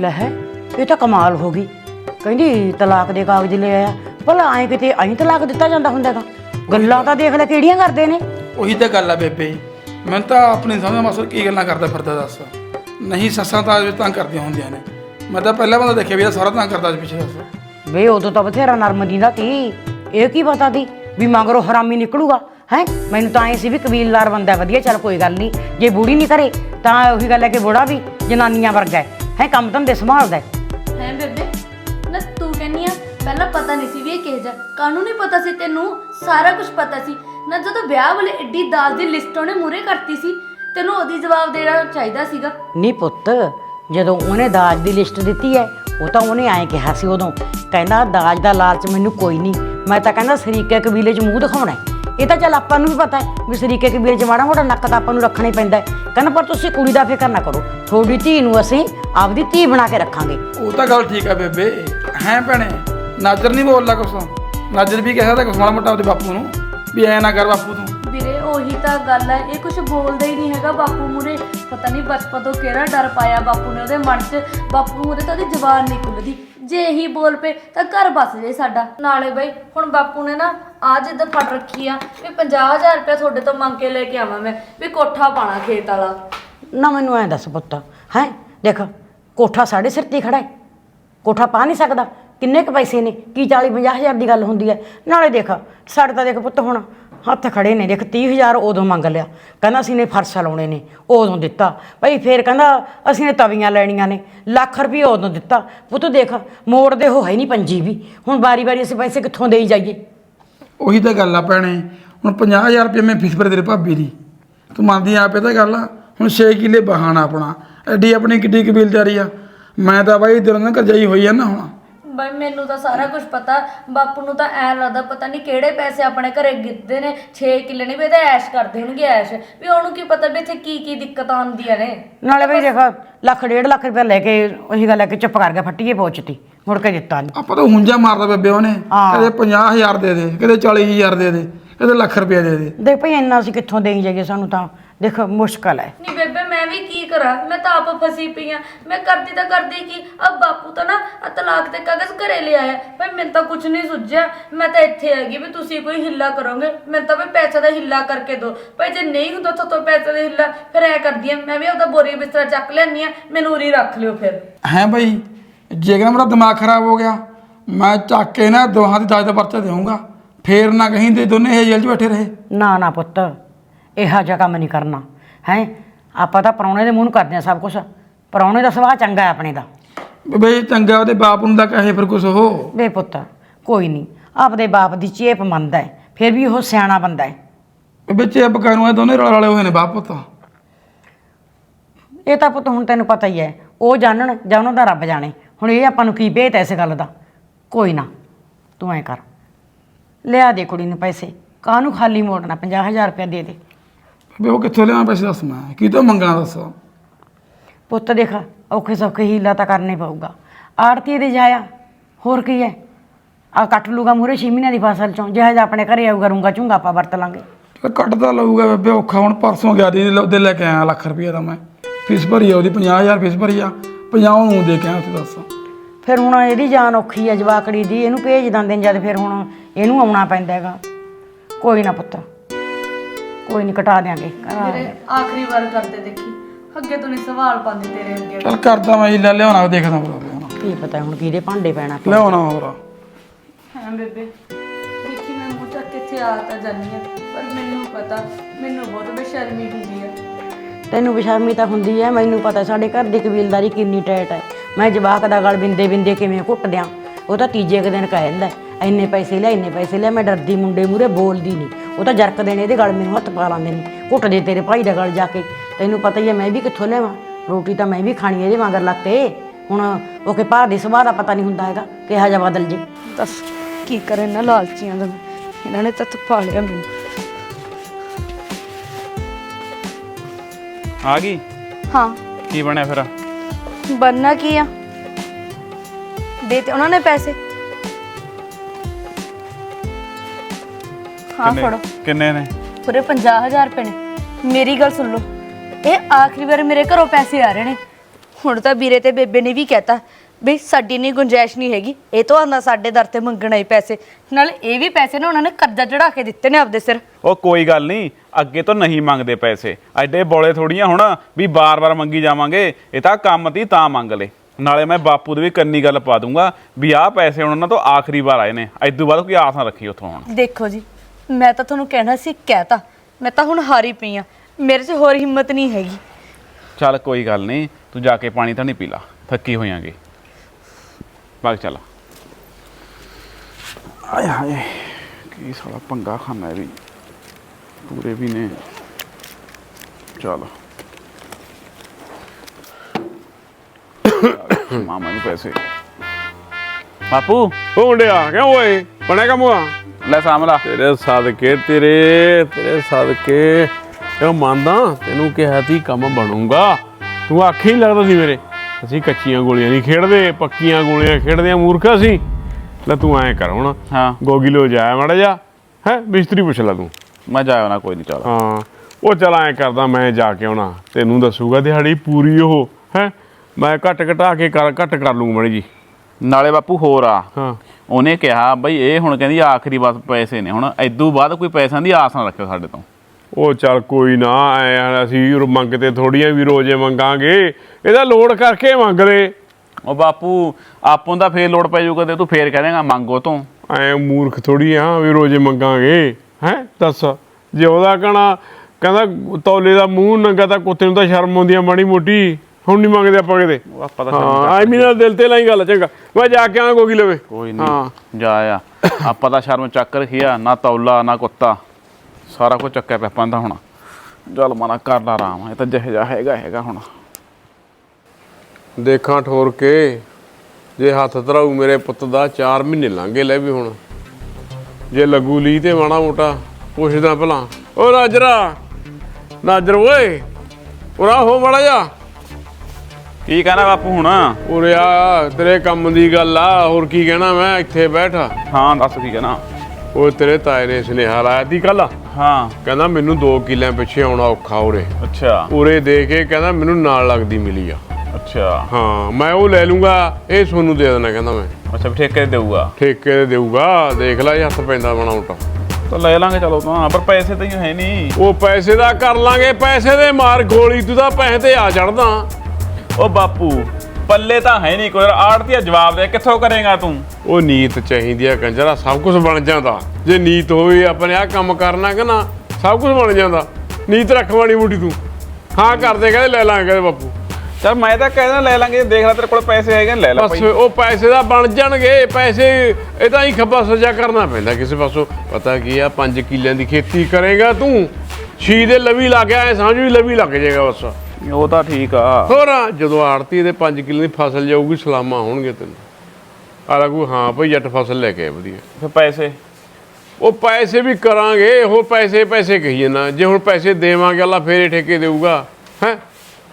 ਲੈ ਹੈ ਇਹ ਤਾਂ ਕਮਾਲ ਹੋ ਗਈ। ਕਹਿੰਦੀ ਤਲਾਕ ਦੇ ਕਾਗਜ਼ ਲੈ ਆਇਆ। ਭਲਾ ਐ ਕਿਤੇ ਐਂ ਤਲਾਕ ਦਿੱਤਾ ਜਾਂਦਾ ਹੁੰਦਾ ਗਾ ਗੱਲਾਂ ਤਾਂ ਦੇਖ ਲੈ ਕਿਹੜੀਆਂ ਕਰਦੇ ਨੇ। ਉਹੀ ਤਾਂ ਗੱਲ ਆ ਬੇਬੇ ਮੈਨੂੰ ਤਾਂ ਆਪਣੀ ਸਮਝ ਮਾਸਰ ਕੀ ਗੱਲਾਂ ਕਰਦਾ ਫਿਰਦਾ ਦੱਸ। ਨਹੀਂ ਸੱਸਾਂ ਤਾਂ ਅੱਜ ਤੰਗ ਕਰਦੀਆਂ ਹੁੰਦੀਆਂ ਨੇ। ਮੈਂ ਤਾਂ ਪਹਿਲਾਂ ਬੰਦਾ ਦੇਖਿਆ ਵੀ ਇਹ ਸਾਰਾ ਤੰਗ ਕਰਦਾ ਅੱਜ ਪਿੱਛੇ ਦੱਸ। ਵੇ ਉਦੋਂ ਤਾਂ ਬਥੇਰਾ ਨਰਮ ਦਿੰਦਾ ਤੀ ਇਹ ਕੀ ਪਤਾ ਦੀ ਵੀ ਮਗਰੋਂ ਹਰਾਮੀ ਨਿਕਲੂਗਾ ਹੈ? ਮੈਨੂੰ ਤਾਂ ਐ ਸੀ ਵੀ ਕਬੀਲਦਾਰ ਬੰਦਾ ਵਧੀਆ ਚੱਲ ਕੋਈ ਗੱਲ ਨਹੀਂ। ਜੇ ਬੁੜੀ ਨਹੀਂ ਕਰੇ ਤਾਂ ਉਹੀ ਗੱਲ ਹੈ ਕਿ ਬੁੜਾ ਵੀ ਜਨਾਨੀਆਂ ਵਰਗਾ ਹੈ। ਹੈ ਕੰਮ ਧੰਦੇ ਸੰਭਾਲਦਾ ਹੈ। ਹੈ ਬੇਬੇ ਨਾ ਤੂੰ ਕਹਿੰਨੀ ਆ ਪਹਿਲਾਂ ਪਤਾ ਨਹੀਂ ਸੀ ਵੀ ਇਹ ਕਿਹ ਜਾ ਕਾਨੂੰ ਨਹੀਂ ਪਤਾ ਸੀ ਤੈਨੂੰ? ਸਾਰਾ ਕੁਝ ਪਤਾ ਸੀ। ਨਾ ਜਦੋਂ ਵਿਆਹ ਵਾਲੇ ਐਡੀ ਦਾਜ ਦੀ ਲਿਸਟ ਉਹਨੇ ਮੂਰੇ ਕਰਤੀ ਸੀ ਤੈਨੂੰ ਉਹਦੀ ਜਵਾਬ ਦੇਣਾ ਚਾਹੀਦਾ ਸੀਗਾ। ਨਹੀਂ ਪੁੱਤ ਜਦੋਂ ਉਹਨੇ ਦਾਜ ਦੀ ਲਿਸਟ ਦਿੱਤੀ ਹੈ ਉਹ ਤਾਂ ਉਹਨੇ ਐਂ ਕਿਹਾ ਸੀ ਉਦੋਂ ਕਹਿੰਦਾ ਦਾਜ ਦਾ ਲਾਲਚ ਮੈਨੂੰ ਕੋਈ ਨਹੀਂ ਮੈਂ ਤਾਂ ਕਹਿੰਦਾ ਸਰੀਕੇ ਕਬੀਲੇ 'ਚ ਮੂੰਹ ਦਿਖਾਉਣਾ ਹੈ। ਇਹ ਤਾਂ ਚੱਲ ਆਪਾਂ ਨੂੰ ਵੀ ਪਤਾ ਹੈ ਵੀ ਸਰੀਕੇ ਕਬੀਲੇ 'ਚ ਮਾੜਾ ਮੋਟਾ ਨੱਕ ਤਾਂ ਆਪਾਂ ਨੂੰ ਰੱਖਣਾ ਹੀ ਪੈਂਦਾ ਹੈ। ਕਹਿੰਦਾ ਪਰ ਤੁਸੀਂ ਕੁੜੀ ਦਾ ਫਿਕਰ ਨਾ ਕਰੋ ਤੁਹਾਡੀ ਧੀ ਨੂੰ ਅਸੀਂ ਆਪਦੀ ਧੀ ਬਣਾ ਕੇ ਰੱਖਾਂਗੇ। ਉਹ ਤਾਂ ਗੱਲ ਠੀਕ ਆ ਬੇਬੇ ਹੈ ਭੈਣੇ? ਨਾਜਰ ਨਹੀਂ ਬੋਲਦਾ ਕੁਛ ਨਾਜਰ ਵੀ ਕਹਿਆ ਤਾਂ ਕੁਛ ਮਾੜਾ ਮੋਟਾ ਉਹਦੇ ਬਾਪੂ ਨੂੰ ਵੀ ਐ ਨਾ ਕਰ ਬਾਪੂ ਤੂੰ। ਵੀਰੇ ਉਹੀ ਤਾਂ ਗੱਲ ਹੈ ਇਹ ਕੁਝ ਬੋਲਦਾ ਹੀ ਨਹੀਂ ਹੈਗਾ ਬਾਪੂ ਮੂਰੇ ਪਤਾ ਨਹੀਂ ਬਚਪਨ ਤੋਂ ਕਿਹੜਾ ਡਰ ਪਾਇਆ ਬਾਪੂ ਨੇ ਉਹਦੇ ਮਨ 'ਚ। ਬਾਪੂ ਮੂਰੇ ਤਾਂ ਉਹਦੀ ਜ਼ਬਾਨ ਨਹੀਂ ਖੁੱਲਦੀ। ਜੇ ਇਹੀ ਬੋਲ ਪਏ ਤਾਂ ਘਰ ਬਸ ਜੇ ਸਾਡਾ। ਨਾਲੇ ਬਈ ਹੁਣ ਬਾਪੂ ਨੇ ਨਾ ਆ ਜਿੱਦ ਫੜ ਰੱਖੀ ਆ ਵੀ 50000 ਰੁਪਏ ਤੁਹਾਡੇ ਤੋਂ ਮੰਗ ਕੇ ਲੈ ਕੇ ਆਵਾਂ ਮੈਂ ਵੀ ਕੋਠਾ ਪਾਣਾ ਖੇਤ ਵਾਲਾ। ਨਾ ਮੈਨੂੰ ਐਂ ਦੱਸ ਪੁੱਤ ਹੈ? ਦੇਖ, ਕੋਠਾ ਸਾਡੇ ਸਿਰ ਤੇ ਹੀ ਖੜਾ ਹੈ। ਕੋਠਾ ਪਾ ਨਹੀਂ ਸਕਦਾ। ਕਿੰਨੇ ਕੁ ਪੈਸੇ ਨੇ? ਕੀ 40 50 ਹਜ਼ਾਰ ਦੀ ਗੱਲ ਹੁੰਦੀ ਹੈ? ਨਾਲੇ ਦੇਖ, ਸਾਡੇ ਤਾਂ ਦੇਖ ਪੁੱਤ ਹੁਣ ਹੱਥ ਖੜੇ ਨੇ। ਦੇਖ 30 ਹਜ਼ਾਰ ਉਦੋਂ ਮੰਗ ਲਿਆ। ਕਹਿੰਦਾ ਅਸੀਂ ਨੇ ਫਰਸ਼ ਲਾਉਣੇ ਨੇ, ਉਦੋਂ ਦਿੱਤਾ। ਭਾਈ ਫੇਰ ਕਹਿੰਦਾ ਅਸੀਂ ਨੇ ਤਵੀਆਂ ਲੈਣੀਆਂ ਨੇ, ਲੱਖ ਰੁਪਏ ਉਦੋਂ ਦਿੱਤਾ। ਪੁੱਤ ਦੇਖ ਮੋੜਦੇ ਹੋ ਹੈ ਨਹੀਂ ਪੰਜੀ ਵੀ ਹੁਣ ਵਾਰੀ ਵਾਰੀ ਅਸੀਂ ਪੈਸੇ ਕਿੱਥੋਂ ਦੇਈ ਜਾਈਏ? ਉਹੀ ਤਾਂ ਗੱਲ ਆ ਭੈਣੇ। ਹੁਣ 50000 ਰੁਪਏ ਮੈਂ ਫੀਸ ਭਰੇ ਤੇਰੇ ਭਾਬੀ ਦੀ। ਤੂੰ ਮੰਨਦੀ ਆ ਆਪੇ ਤਾਂ ਗੱਲ ਆ। ਹੁਣ 6 ਕਿੱਲੇ ਬਹਾਨਾ ਆਪਣਾ। ਐਡੀ ਆਪਣੀ ਕਿੱਡੀ ਕਬੀਲਦਾਰੀ ਆ। ਮੈਂ ਤਾਂ ਬਾਈ ਦਿਲੋਂ ਨਾ ਕਰਜਾਈ ਹੋਈ ਆ ਨਾ ਹੁਣ। ਬਈ ਮੈਨੂੰ ਤਾਂ ਸਾਰਾ ਕੁਝ ਪਤਾ। ਬਾਪੂ ਨੂੰ ਤਾਂ ਐ ਲੱਗਦਾ ਪਤਾ ਨਹੀਂ ਕਿਹੜੇ ਪੈਸੇ ਆਪਣੇ ਘਰੇ ਗਿੱਦੇ ਨੇ। 6 ਕਿੱਲੇ ਨਹੀਂ ਵੀ ਇਹਦਾ ਐਸ਼ ਕਰਦੇ ਹੋਣਗੇ ਐਸ਼। ਵੀ ਉਹਨੂੰ ਕੀ ਪਤਾ ਵੀ ਇੱਥੇ ਕੀ ਕੀ ਦਿੱਕਤਾਂ ਆਉਂਦੀਆਂ ਨੇ। ਨਾਲੇ ਬਈ ਦੇਖ ਲੱਖ ਡੇਢ ਲੱਖ ਰੁਪਏ ਲੈ ਕੇ ਉਹੀ ਗੱਲ ਹੈ ਕਿ ਚੁੱਪ ਕਰ ਗਿਆ ਫੱਟੀਏ ਪਹੁੰਚਤੀ ਮੁੜ ਕੇ ਦਿੱਤਾ ਨਹੀਂ ਆਪਾਂ ਤਾਂ ਹੁੰਜਾ ਮਾਰਦਾ ਬੇਬੇ ਉਹਨੇ। ਹਾਂ। ਕਦੇ 50000 ਦੇ ਦੇ ਕਦੇ 40000 ਦੇ ਦੇ ਕਦੇ ਲੱਖ ਰੁਪਏ ਦੇ ਦੇ। ਦੇਖ ਭਈ ਇੰਨਾ ਅਸੀਂ ਕਿੱਥੋਂ ਦੇਈ ਜਾਈਏ ਸਾਨੂੰ ਤਾਂ। ਦੇਖ ਮੁਸ਼ਕਲ ਹੈ। ਨਹੀਂ ਬੇਬੇ ਮੈਂ ਵੀ ਕੀ ਕਰਾਂ? ਮੈਂ ਤਾਂ ਆਪ ਫਸੀ ਪਈ ਆ। ਮੈਂ ਕਰਦੀ ਤਾਂ ਕਰਦੀ ਕੀ? ਅਬ ਬਾਪੂ ਤਾਂ ਨਾ ਆਹ ਤਲਾਕ ਦੇ ਕਾਗਜ਼ ਘਰੇ ਲੈ ਆਇਆ। ਭਾਈ ਮੈਨੂੰ ਤਾਂ ਕੁਝ ਨਹੀਂ ਸੁੱਝਿਆ। ਮੈਂ ਤਾਂ ਇੱਥੇ ਹੈਗੀ ਵੀ ਤੁਸੀਂ ਕੋਈ ਹਿੱਲਾ ਕਰੋਗੇ। ਮੈਨੂੰ ਤਾਂ ਵੀ ਪੈਸੇ ਦਾ ਹਿੱਲਾ ਕਰਕੇ ਦਿਓ। ਭਾਈ ਜੇ ਨਹੀਂ ਹੁੰਦਾ ਤੁਹਾਡੇ ਪੈਸੇ ਦਾ ਹਿੱਲਾ ਫਿਰ ਐ ਕਰਦੀ ਆ। ਮੈਂ ਵੀ ਆਪਦਾ ਬੋਰੀ ਬਿਸਤਰਾ ਚੱਕ ਲੈਣੀ ਆ। ਮੈਨੂੰ ਉਰੀ ਰੱਖ ਲਿਓ ਫਿਰ। ਹੈ ਬਈ ਜੇਕਰ ਮੇਰਾ ਦਿਮਾਗ ਖਰਾਬ ਹੋ ਗਿਆ ਮੈਂ ਚੱਕ ਕੇ ਨਾ ਦੋਹਾਂ ਦੀ ਦਾਜ ਦਾ ਪਰਚਾ ਦੇਵਾਂਗਾ ਫੇਰ ਨਾ ਕਹੀਂ ਤੇ ਦੋਨੇ ਇਹ ਜੇਲ੍ਹ 'ਚ ਬੈਠੇ ਰਹੇ। ਨਾ ਨਾ ਪੁੱਤ। ਇਹੋ ਜਿਹਾ ਕੰਮ ਨਹੀਂ ਕਰਨਾ। ਹੈ? ਆਪਾਂ ਤਾਂ ਪਰੌਣੇ ਦੇ ਮੂੰਹ ਨੂੰ ਕਰਦੇ ਆ ਸਭ ਕੁਝ ਪਰੌਣੇ ਦਾ ਸੁਭਾਅ ਚੰਗਾ ਹੈ ਆਪਣੇ ਦਾ। ਬਈ ਚੰਗਾ ਉਹਦੇ ਬਾਪ ਨੂੰ ਤਾਂ ਕਹੇ ਫਿਰ ਕੁਛ ਉਹ। ਵੇ ਪੁੱਤ ਕੋਈ ਨਹੀਂ ਆਪਦੇ ਬਾਪ ਦੀ ਚੇਪ ਮੰਨਦਾ ਹੈ ਫਿਰ ਵੀ ਉਹ ਸਿਆਣਾ ਬੰਦਾ ਹੈ। ਵਿੱਚ ਇਹ ਬਕਾਨੂੰ ਇਹ ਦੋਨੇ ਰਲ ਰਲੇ ਹੋਏ ਨੇ ਬਾਪ ਪੁੱਤ। ਇਹ ਤਾਂ ਪੁੱਤ ਹੁਣ ਤੈਨੂੰ ਪਤਾ ਹੀ ਹੈ ਉਹ ਜਾਣਨ ਜਾਂ ਉਹਨਾਂ ਦਾ ਰੱਬ ਜਾਣੇ। ਹੁਣ ਇਹ ਆਪਾਂ ਨੂੰ ਕੀ ਭੇਤ ਹੈ ਇਸ ਗੱਲ ਦਾ? ਕੋਈ ਨਾ ਤੂੰ ਐ ਕਰ। ਲਿਆ ਦੇ ਕੁੜੀ ਨੂੰ ਪੈਸੇ ਕਾਹਨੂੰ ਖਾਲੀ ਮੋੜਨਾ 50000 ਰੁਪਏ ਦੇ ਦੇ। ਵੀ ਉਹ ਕਿੱਥੋਂ ਲਿਆਵਾਂ ਪੈਸੇ ਦੱਸ ਮੈਂ? ਕੀ ਤੋਂ ਮੰਗਣਾ ਦੱਸ? ਪੁੱਤ ਦੇਖ ਔਖੇ ਸੌਖੇ ਹੀਲਾ ਤਾਂ ਕਰਨੇ ਪਊਗਾ। ਆੜਤੀ ਦੇ ਜਾਇਆ ਹੋਰ ਕੀ ਹੈ? ਆ ਕੱਟ ਲੂਗਾ ਮੂਰੇ ਛੇ ਮਹੀਨਿਆਂ ਦੀ ਫਸਲ ਚੋਂ ਜਿਹੋ ਜਿਹਾ ਆਪਣੇ ਘਰੇ ਆਊਗਾ ਰੂੰਗਾ ਚੁੰਗਾ ਆਪਾਂ ਵਰਤ ਲਾਂਗੇ। ਤੇ ਕੱਟ ਤਾਂ ਲਊਗਾ ਬੇਬੇ ਔਖਾ ਹੁਣ ਪਰਸੋਂ ਗਿਆ ਦੀ ਉਹਦੇ ਲੈ ਕੇ ਆਇਆ ਲੱਖ ਰੁਪਏ ਦਾ ਮੈਂ। ਫੀਸ ਭਰੀ ਆ ਉਹਦੀ 50000 ਫੀਸ ਭਰੀ ਆ 50 ਨੂੰ ਦੇ ਕੇ ਆਇਆ ਉੱਥੇ ਦੱਸ। ਫਿਰ ਹੁਣ ਇਹਦੀ ਜਾਨ ਔਖੀ ਹੈ ਜਵਾਕੜੀ ਦੀ ਇਹਨੂੰ ਭੇਜ ਦਿੰਦੇ ਨੇ ਜਦ ਫਿਰ ਹੁਣ ਇਹਨੂੰ ਆਉਣਾ ਪੈਂਦਾ ਹੈਗਾ। ਕੋਈ ਨਾ ਪੁੱਤ। ਕੋਈ ਨਹੀਂ ਕਟਾ ਦਿਆਂਗੇ। ਕਰਾ ਮੇਰੇ ਆਖਰੀ ਵਾਰ ਕਰਦੇ ਦੇਖੀ। ਅੱਗੇ ਤੋਂ ਨਹੀਂ ਸਵਾਲ ਪਾਉਂਦੀ ਤੇਰੇ ਅੱਗੇ। ਚੱਲ ਕਰਦਾ ਮੈਂ ਲੈ ਲਿਆਉਣਾ ਦੇਖਦਾ ਬਰਾ ਕੀ ਪਤਾ ਹੁਣ ਕਿਹਦੇ ਭਾਂਡੇ ਪੈਣਾ ਲਿਆਉਣਾ ਹੋਰ। ਹਾਂ ਬੇਬੇ ਦੇਖੀ ਮੈਂ ਮੂੰਹ ਚੱਕ ਕਿੱਥੇ ਆ ਤਾਂ ਜਾਨੀ ਆ ਪਰ ਮੈਨੂੰ ਪਤਾ ਮੈਨੂੰ ਬਹੁਤ ਬੇਸ਼ਰਮੀ ਹੁੰਦੀ ਹੈ ਤੈਨੂੰ ਬੇਸ਼ਰਮੀ ਤਾਂ ਹੁੰਦੀ ਹੈ ਮੈਨੂੰ ਪਤਾ ਸਾਡੇ ਘਰ ਦੀ ਕਬੀਲਦਾਰੀ ਕਿੰਨੀ ਟੈਟ ਹੈ ਮੈਂ ਜਵਾਕ ਦਾ ਗਲ ਬਿੰਦੇ ਬਿੰਦੇ ਕਿਵੇਂ ਘੁੱਟ ਦਿਆਂ। ਉਹ ਤਾਂ ਤੀਜੇ ਕੁ ਦਿਨ ਕਹਿ ਦਿੰਦਾ ਇੰਨੇ ਪੈਸੇ ਲੈ ਇੰਨੇ ਪੈਸੇ ਲੈ ਮੈਂ ਡਰਦੀ ਮੁੰਡੇ ਮੂਰੇ ਬੋਲਦੀ ਨਹੀਂ। ਉਹ ਤਾਂ ਜਰਕ ਦੇਣੇ ਇਹਦੇ ਗਲ ਮੈਨੂੰ ਹੱਥ ਪਾ ਲਾਉਂਦੇ ਨੇ ਘੁੱਟ ਦੇ ਤੇਰੇ ਭਾਈ ਦਾ ਗਲ ਜਾ ਕੇ। ਤੈਨੂੰ ਪਤਾ ਹੀ ਹੈ ਮੈਂ ਵੀ ਕਿੱਥੋਂ ਲਿਆਵਾਂ? ਰੋਟੀ ਤਾਂ ਮੈਂ ਵੀ ਖਾਣੀ ਇਹਦੇ ਮਗਰ ਲੱਗ ਕੇ। ਹੁਣ ਉਹ ਕਿ ਭਾਅ ਦੇ ਸੁਭਾਅ ਦਾ ਪਤਾ ਨਹੀਂ ਹੁੰਦਾ ਹੈਗਾ ਕਿਹਾ ਜਾ ਬਦਲ ਜੇ। ਦੱਸ ਕੀ ਕਰੇ ਨਾ ਲਾਲਚੀਆਂ ਦਾ? ਇਹਨਾਂ ਨੇ ਤਾਂ ਪਾ ਲਿਆ ਮੈਨੂੰ। ਆ ਗਈ? ਹਾਂ। ਕੀ ਬਣਿਆ ਫਿਰ? ਬੰਨਾ ਕੀ ਆ? ਦੇ ਤੇ ਉਹਨਾਂ ਨੇ ਪੈਸੇ? ਹਾਂ ਫੜੋ। ਕਿੰਨੇ ਨੇ? ਪੂਰੇ 50000 ਰੁਪਏ ਨੇ। ਮੇਰੀ ਗੱਲ ਸੁਣ ਲਓ। ਇਹ ਆਖਰੀ ਵਾਰ ਮੇਰੇ ਘਰੋਂ ਪੈਸੇ ਆ ਰਹੇ ਨੇ। ਹੁਣ ਤਾਂ ਵੀਰੇ ਤੇ ਬੇਬੇ ਨੇ ਵੀ ਕਹਿਤਾ ਵੀ ਸਾਡੀ ਨਹੀਂ ਗੁੰਜਾਇਸ਼ ਨਹੀਂ ਹੈਗੀ। ਇਹ ਤੋਂ ਆਂਦਾ ਸਾਡੇ ਦਰ ਤੇ ਮੰਗਣਾ ਹੀ ਪੈਸੇ। ਨਾਲ ਇਹ ਵੀ ਪੈਸੇ ਨਾ ਉਹਨਾਂ ਨੇ ਕਰਜ਼ਾ ਚੜਾ ਕੇ ਦਿੱਤੇ ਨੇ ਆਪਦੇ ਸਿਰ। ਉਹ ਕੋਈ ਗੱਲ ਨਹੀਂ ਅੱਗੇ ਤੋਂ ਨਹੀਂ ਮੰਗਦੇ ਪੈਸੇ। ਐਡੇ ਬੋਲੇ ਥੋੜੀਆਂ ਹੁਣ ਵੀ ਬਾਰ-ਬਾਰ ਮੰਗੀ ਜਾਵਾਂਗੇ। ਇਹ ਤਾਂ ਕੰਮ ਤੀ ਤਾਂ ਮੰਗ ਲੈ। ਨਾਲੇ ਮੈਂ ਬਾਪੂ ਦੇ ਵੀ ਕੰਨੀ ਗੱਲ ਪਾ ਦੂੰਗਾ ਵੀ ਆਹ ਪੈਸੇ ਹੁਣ ਉਹਨਾਂ ਤੋਂ ਆਖਰੀ ਵਾਰ ਆਏ ਨੇ। ਐਦੋਂ ਬਾਅਦ ਕੋਈ ਆਸ ਨਾ ਰੱਖੀ ਉੱਥੋਂ ਹੁਣ। ਦੇਖੋ ਜੀ ਮੈਂ ਤਾਂ ਤੁਹਾਨੂੰ ਕਹਿਣਾ ਸੀ ਕਹਿਤਾ। ਮੈਂ ਤਾਂ ਹੁਣ ਹਾਰੀ ਪਈ ਆ ਮੇਰੇ 'ਚ ਹੋਰ ਹਿੰਮਤ ਨਹੀਂ ਹੈਗੀ। ਚੱਲ ਕੋਈ ਗੱਲ ਨਹੀਂ ਤੂੰ ਜਾ ਕੇ ਪਾਣੀ ਤਾਂ ਨਹੀਂ ਪੀ ਲਾ। ਥੱਕੀ ਹੋਇਆਂਗੇ ਬਾਗ ਚੱਲ। ਆਏ ਹਾਏ ਕੀ ਸਾਲਾ ਪੰਗਾ ਹੈ ਵੀ। ਪੂਰੇ ਵੀ ਨੇ। ਚਲ। ਮਾਮਾ ਨੂੰ ਪੈਸੇ ਬਾਪੂ। ਉਹ ਮੁੰਡਿਆ ਕਿਉਂ ਓਏ? ਬਣਿਆ ਕੰਮ ਆ ਲੈ ਸਾਹਮਣਾ। ਤੇਰੇ ਸਦਕੇ ਤੇਰੇ ਤੇਰੇ ਸਦਕੇ। ਇਹ ਮੰਨਦਾ ਤੈਨੂੰ ਕਿਹਾ ਸੀ ਕੰਮ ਬਣੂਗਾ। ਤੂੰ ਆਖੀ ਲੱਗਦਾ ਸੀ ਮੇਰੇ। ਅਸੀਂ ਕੱਚੀਆਂ ਗੋਲੀਆਂ ਨਹੀਂ ਖੇਡਦੇ ਪੱਕੀਆਂ ਗੋਲੀਆਂ ਖੇਡਦੇ ਆ ਮੂਰਖਾ ਸੀ ਲੈ ਤੂੰ ਐਂ ਕਰ ਹੁਣ। ਹਾਂ। ਗੋਗੀ ਲੋ ਜਾ ਮੜਾ ਜਾ ਹੈ ਮਿਸਤਰੀ ਪੁੱਛ ਲੈ ਤੂੰ। ਮੈਂ ਜਾਇਆ ਨਾ ਕੋਈ ਨਹੀਂ ਚੱਲ। ਹਾਂ। ਉਹ ਚਲ ਐਂ ਕਰਦਾ ਮੈਂ ਜਾ ਕੇ ਆਉਣਾ। ਤੈਨੂੰ ਦੱਸੂਗਾ ਦਿਹਾੜੀ ਪੂਰੀ ਉਹ। ਹੈ? ਮੈਂ ਘੱਟ ਘਟਾ ਕੇ ਕਰ ਘੱਟ ਕਰ ਲੂੰ ਮੜੀ ਜੀ। ਨਾਲੇ ਬਾਪੂ ਹੋਰ ਆ। ਹਾਂ। ਉਹਨੇ ਕਿਹਾ ਬਈ ਇਹ ਹੁਣ ਕਹਿੰਦੀ ਆਖਰੀ ਬਸ ਪੈਸੇ ਨੇ। ਹੁਣ ਐਦੋਂ ਬਾਅਦ ਕੋਈ ਪੈਸਿਆਂ ਦੀ ਆਸ ਨਾ ਰੱਖਿਓ ਸਾਡੇ ਤੋਂ। ਉਹ ਚੱਲ ਕੋਈ ਨਾ ਐ ਅਸੀਂ ਮੰਗਤੇ ਥੋੜੀਆਂ ਵੀ ਰੋਜ਼ੇ ਮੰਗਾਂਗੇ। ਇਹਦਾ ਲੋਡ ਕਰਕੇ ਮੰਗ ਲੈ। ਉਹ ਬਾਪੂ ਆਪੋਂ ਦਾ ਫੇਰ ਲੋੜ ਪੈ ਜੂ ਕਦੇ ਤੂੰ ਫੇਰ ਕਹਿ ਦੇਗਾ ਮੰਗੋ ਤੋਂ। ਐ ਮੂਰਖ ਥੋੜੀ ਆ ਵੀ ਰੋਜ਼ੇ ਮੰਗਾਂਗੇ। ਹੈ ਦੱਸ। ਜੇ ਉਹਦਾ ਕਹਣਾ ਕਹਿੰਦਾ ਤੌਲੇ ਦਾ ਮੂੰਹ ਨੰਗਾ ਤਾਂ ਕੁੱਤੇ ਨੂੰ ਤਾਂ ਸ਼ਰਮ ਆਉਂਦੀ ਆ ਮਾੜੀ ਮੋਟੀ। ਹੁਣ ਨਹੀਂ ਮੰਗਦੇ ਆਪਾਂ ਕਿਤੇ। ਉਹ ਆਪਾਂ ਤਾਂ ਹਾਂ ਆਈ ਮੀਨ ਦਿਲ ਤੇ ਲਾਈ ਗੱਲ ਚੰਗਾ। ਮੈਂ ਜਾ ਕੇ ਆਵਾਂ ਗੋਗੀ ਲਵੇ। ਕੋਈ ਹਾਂ। ਨਹੀਂ ਜਾ ਆ। ਆਪਾਂ ਤਾਂ ਸ਼ਰਮ ਚੱਕ ਰਖਿਆ ਨਾ ਤੌਲਾ ਨਾ ਕੁੱਤਾ। ਸਾਰਾ ਕੁਝ ਚੱਕਿਆ ਪਿਆ ਆਪਾਂ ਦਾ ਹੁਣ। ਚੱਲ ਮਨਾ ਕਰ ਲਾ ਆਰਾਮ ਇਹ ਤਾਂ ਜਿਹੇ ਜਾ ਹੈਗਾ ਹੈਗਾ ਹੁਣ। ਦੇਖਾਂ ਠੋਰ ਕੇ ਜੇ ਹੱਥ ਧਰਾਊ ਮੇਰੇ ਪੁੱਤ ਦਾ 4 ਮਹੀਨੇ ਲੰਘੇ ਲੈ ਵੀ ਹੁਣ। ਜੇ ਲੱਗੂ ਲੀ ਤੇ ਮਾੜਾ ਮੋਟਾ ਪੁੱਛਦਾ ਭਲਾ। ਓ ਰਾਜਰਾ ਨਾਜਰ ਓਏ ਉਰਾ ਹੋ ਮਾੜਾ ਜਾ ਕੀ ਕਹਿਣਾ ਬਾਪੂ ਹੁਣ? ਉਰੇ ਆ ਤੇਰੇ ਕੰਮ ਦੀ ਗੱਲ ਆ ਹੋਰ ਕੀ ਕਹਿਣਾ ਮੈਂ ਇੱਥੇ ਬੈਠ। ਹਾਂ ਦੱਸ ਕੀ ਕਹਿਣਾ। ਉਹ ਤੇਰੇ ਤਾਏ ਨੇ ਸੁਨੇਹਾ ਲਾਇਆ ਦੀ ਕੱਲ ਹਾਂ। ਕਹਿੰਦਾ ਮੈਨੂੰ 2 ਕਿੱਲਿਆਂ ਪਿੱਛੇ ਆਉਣਾ ਔਖਾ ਉਰੇ। ਅੱਛਾ। ਉਰੇ ਦੇ ਕੇ ਕਹਿੰਦਾ ਮੈਨੂੰ ਨਾਲ ਲੱਗਦੀ ਮਿਲੀ ਆ। ਅੱਛਾ। ਹਾਂ ਮੈਂ ਉਹ ਲੈ ਲੂੰਗਾ ਇਹ ਸੋਨੂੰ ਦੇ ਦੇਣਾ ਕਹਿੰਦਾ ਮੈਂ। ਅੱਛਾ ਵੀ ਠੇਕੇ ਤੇ ਦੇਊਗਾ? ਠੇਕੇ ਤੇ ਦੇਊਗਾ ਦੇਖ ਲੈ ਹੱਥ ਪੈਂਦਾ ਬਣਾ ਉਟਾ ਤਾਂ ਲੈ ਲਾਂਗੇ ਚਲੋ ਤਾਂ। ਪਰ ਪੈਸੇ ਤਾਂ ਹੀ ਹੈ ਨਹੀਂ। ਉਹ ਪੈਸੇ ਦਾ ਕਰ ਲਾਂਗੇ ਪੈਸੇ ਦੇ ਮਾਰ ਗੋਲੀ ਤੂੰ ਤਾਂ ਪੈਸੇ ਤੇ ਆ ਚੜਦਾ ਉਹ ਬਾਪੂ ਪੱਲੇ ਤਾਂ ਹੈ ਨਹੀਂ ਕੋਈ ਆੜਤੀਆ ਜਵਾਬ ਦੇ ਕਿੱਥੋਂ ਕਰੇਗਾ ਤੂੰ? ਉਹ ਨੀਤ ਚਾਹੀਦੀ ਆ ਕੰਜਰਾ ਸਭ ਕੁਝ ਬਣ ਜਾਂਦਾ। ਜੇ ਨੀਤ ਹੋਵੇ ਆਪਣੇ ਆ ਕੰਮ ਕਰਨਾ ਕਿ ਨਾ ਸਭ ਕੁਝ ਬਣ ਜਾਂਦਾ। ਨੀਤ ਰੱਖਵਾਣੀ ਮੁੰਡੀ ਤੂੰ। ਹਾਂ ਕਰਦੇ ਕਹਿੰਦੇ ਲੈ ਲਾਂਗੇ ਕਹਿੰਦੇ ਬਾਪੂ। ਚਲ ਮੈਂ ਤਾਂ ਕਹਿੰਦਾ ਲੈ ਲਾਂਗੇ ਦੇਖ ਲੈ ਤੇਰੇ ਕੋਲ ਪੈਸੇ ਹੈਗੇ ਨੇ, ਲੈ ਲੈ ਬਸ ਭਾਈ। ਉਹ ਪੈਸੇ ਦਾ ਬਣ ਜਾਣਗੇ ਪੈਸੇ ਇਹ ਤਾਂ ਹੀ ਖੱਬਾ ਸਜਾ ਕਰਨਾ ਪੈਂਦਾ ਕਿਸੇ ਪਾਸੋਂ। ਪਤਾ ਕੀ ਆ 5 ਕਿੱਲਿਆਂ ਦੀ ਖੇਤੀ ਕਰੇਗਾ ਤੂੰ। ਛੀ ਦੇ ਲਵੀ ਲੱਗ ਗਿਆ ਐ ਸਮਝ ਵੀ ਲਵੀ ਲੱਗ ਜਾਏਗਾ ਬਸ। ਉਹ ਤਾਂ ਠੀਕ ਆ। ਹੋਰ ਆ, ਜਦੋਂ ਆੜਤੀ ਦੇ 5 ਕਿੱਲੇ ਦੀ ਫਸਲ ਜਾਊਗੀ ਸਲਾਮਾ ਹੋਣਗੇ ਤੈਨੂੰ। ਆਲਾ ਕੋਈ ਹਾਂ ਭਈ ਜੱਟ ਫਸਲ ਲੈ ਕੇ ਆਏ ਵਧੀਆ। ਫਿਰ ਪੈਸੇ? ਉਹ ਪੈਸੇ ਵੀ ਕਰਾਂਗੇ ਹੋਰ ਪੈਸੇ ਪੈਸੇ ਕਹੀਏ ਨਾ ਜੇ ਹੁਣ ਪੈਸੇ ਦੇਵਾਂਗੇ ਅੱਲਾ ਫੇਰੇ ਠੇਕੇ ਦੇਊਗਾ। ਹੈ?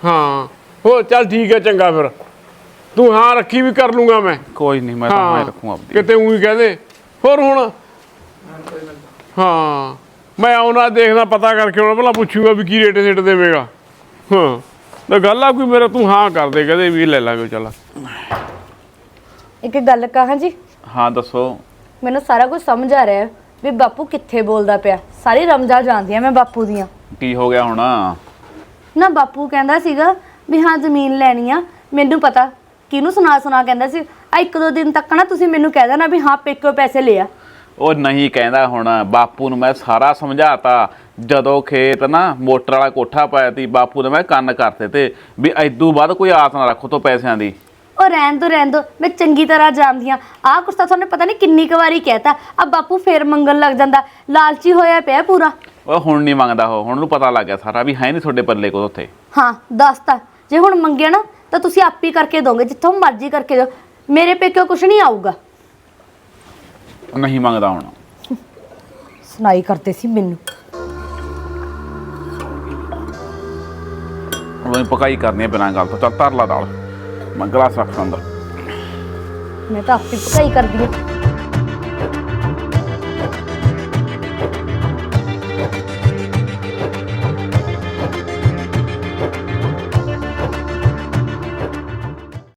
ਹਾਂ। ਹੋ ਚੱਲ ਠੀਕ ਹੈ ਚੰਗਾ ਫਿਰ। ਤੂੰ ਹਾਂ ਰੱਖੀ ਵੀ ਕਰ ਲੂੰਗਾ ਮੈਂ। ਕੋਈ ਨਹੀਂ ਮੈਂ ਤਾਂ ਮੈਂ ਰੱਖੂ ਆਪਦੀ। ਕਿਤੇ ਉਹੀ ਕਹਦੇ ਹੋਰ ਹੁਣ? ਹਾਂ। ਮੈਂ ਆਉਣਾ ਦੇਖਦਾ ਪਤਾ ਕਰਕੇ ਆਉਣਾ ਭਲਾ ਪੁੱਛੂਗਾ ਵੀ ਕੀ ਰੇਟ ਸੇਟ ਦੇਵੇਗਾ। ਹਾਂ। ਤਾਂ ਗੱਲ ਆ ਕੋਈ ਮੇਰਾ ਤੂੰ ਹਾਂ ਕਰ ਦੇ ਕਹਦੇ ਵੀ ਲੈ ਲਾਂਗੇ ਚੱਲ। ਇੱਕ ਗੱਲ ਕਹਾਂ ਜੀ? ਹਾਂ ਦੱਸੋ। ਮੈਨੂੰ ਸਾਰਾ ਕੁਝ ਸਮਝ ਆ ਰਿਹਾ ਹੈ ਵੀ ਬਾਪੂ ਕਿੱਥੇ ਬੋਲਦਾ ਪਿਆ। ਸਾਰੀ ਰਮਜਾ ਜਾਣਦੀ ਆ ਮੈਂ ਬਾਪੂ ਦੀਆਂ। ਕੀ ਹੋ ਗਿਆ ਹੁਣ? ਨਾ ਬਾਪੂ ਕਹਿੰਦਾ ਸੀਗਾ ਵੀ ਹਾਂ ਜ਼ਮੀਨ ਲੈਣੀ ਆ। ਮੈਨੂੰ ਪਤਾ। ਕਿਹਨੂੰ ਸੁਣਾ ਸੁਣਾ ਕਹਿੰਦਾ ਸੀ। ਆ ਇੱਕ ਦੋ ਦਿਨ ਤੱਕ ਨਾ ਤੁਸੀਂ ਮੈਨੂੰ ਕਹਿ ਦੇਣਾ ਵੀ ਹਾਂ ਪੇਕਿਓ ਪੈਸੇ ਲਿਆ। ਉਹ ਨਹੀਂ ਕਹਿੰਦਾ ਹੁਣ। ਬਾਪੂ ਨੂੰ ਮੈਂ ਸਾਰਾ ਸਮਝਾਤਾ। ਜਦੋਂ ਖੇਤ ਨਾ ਮੋਟਰ ਵਾਲਾ ਕੋਠਾ ਪਾਇਆ ਤੀ ਬਾਪੂ ਨੇ ਮੈਂ ਕੰਨ ਕਰਤੇ ਤੇ ਵੀ ਐਦੂ ਬਾਅਦ ਕੋਈ ਆਸ ਨਾ ਰੱਖੋ ਤੋਂ ਪੈਸਿਆਂ ਦੀ। ਉਹ ਰਹਿਣ ਦੋ ਰਹਿਣ ਦੋ ਮੈਂ ਚੰਗੀ ਤਰ੍ਹਾਂ ਜਾਣਦੀ ਆ ਆਹ ਕੁਛ ਤਾਂ ਤੁਹਾਨੂੰ ਪਤਾ ਨਹੀਂ ਕਿੰਨੀ ਕੁ ਵਾਰੀ ਕਹਿਤਾ। ਆ ਬਾਪੂ ਫੇਰ ਮੰਗਣ ਲੱਗ ਜਾਂਦਾ। ਲਾਲਚੀ ਹੋਇਆ ਪਿਆ ਪੂਰਾ। ਉਹ ਹੁਣ ਨਹੀਂ ਮੰਗਦਾ ਉਹ ਹੁਣ ਨੂੰ ਪਤਾ ਲੱਗ ਗਿਆ ਸਾਰਾ ਵੀ ਹੈ ਨਹੀਂ ਤੁਹਾਡੇ ਪੱਲੇ ਕੋਲ ਉੱਥੇ। ਹਾਂ ਦੱਸਤਾ ਜੇ ਹੁਣ ਮੰਗਿਆ ਨਾ ਤਾਂ ਤੁਸੀਂ ਆਪ ਹੀ ਕਰਕੇ ਦੋਗੇ ਜਿੱਥੋਂ ਮਰਜ਼ੀ ਕਰਕੇ ਦਿਓ। ਮੇਰੇ ਪੇਕਿਓ ਕੁਛ ਨਹੀਂ ਆਊਗਾ। ਉਹ ਨਹੀਂ ਮੰਗਦਾ ਹੁਣ। ਸੁਣਾਈ ਕਰਦੇ ਸੀ ਮੈਨੂੰ। ਉਹ ਪਕਾਈ ਕਰਨੀ ਹੈ ਬਿਨਾਂ ਗੱਲ ਤੋਂ। ਚੱਲ ਧਰ ਲਾ ਦਾਲ। ਮੈਂ ਗਲਾਸ ਰੱਖ ਅੰਦਰ। ਮੈਂ ਤਾਂ ਆਪੇ ਪਕਾਈ ਕਰਦੀ ਆ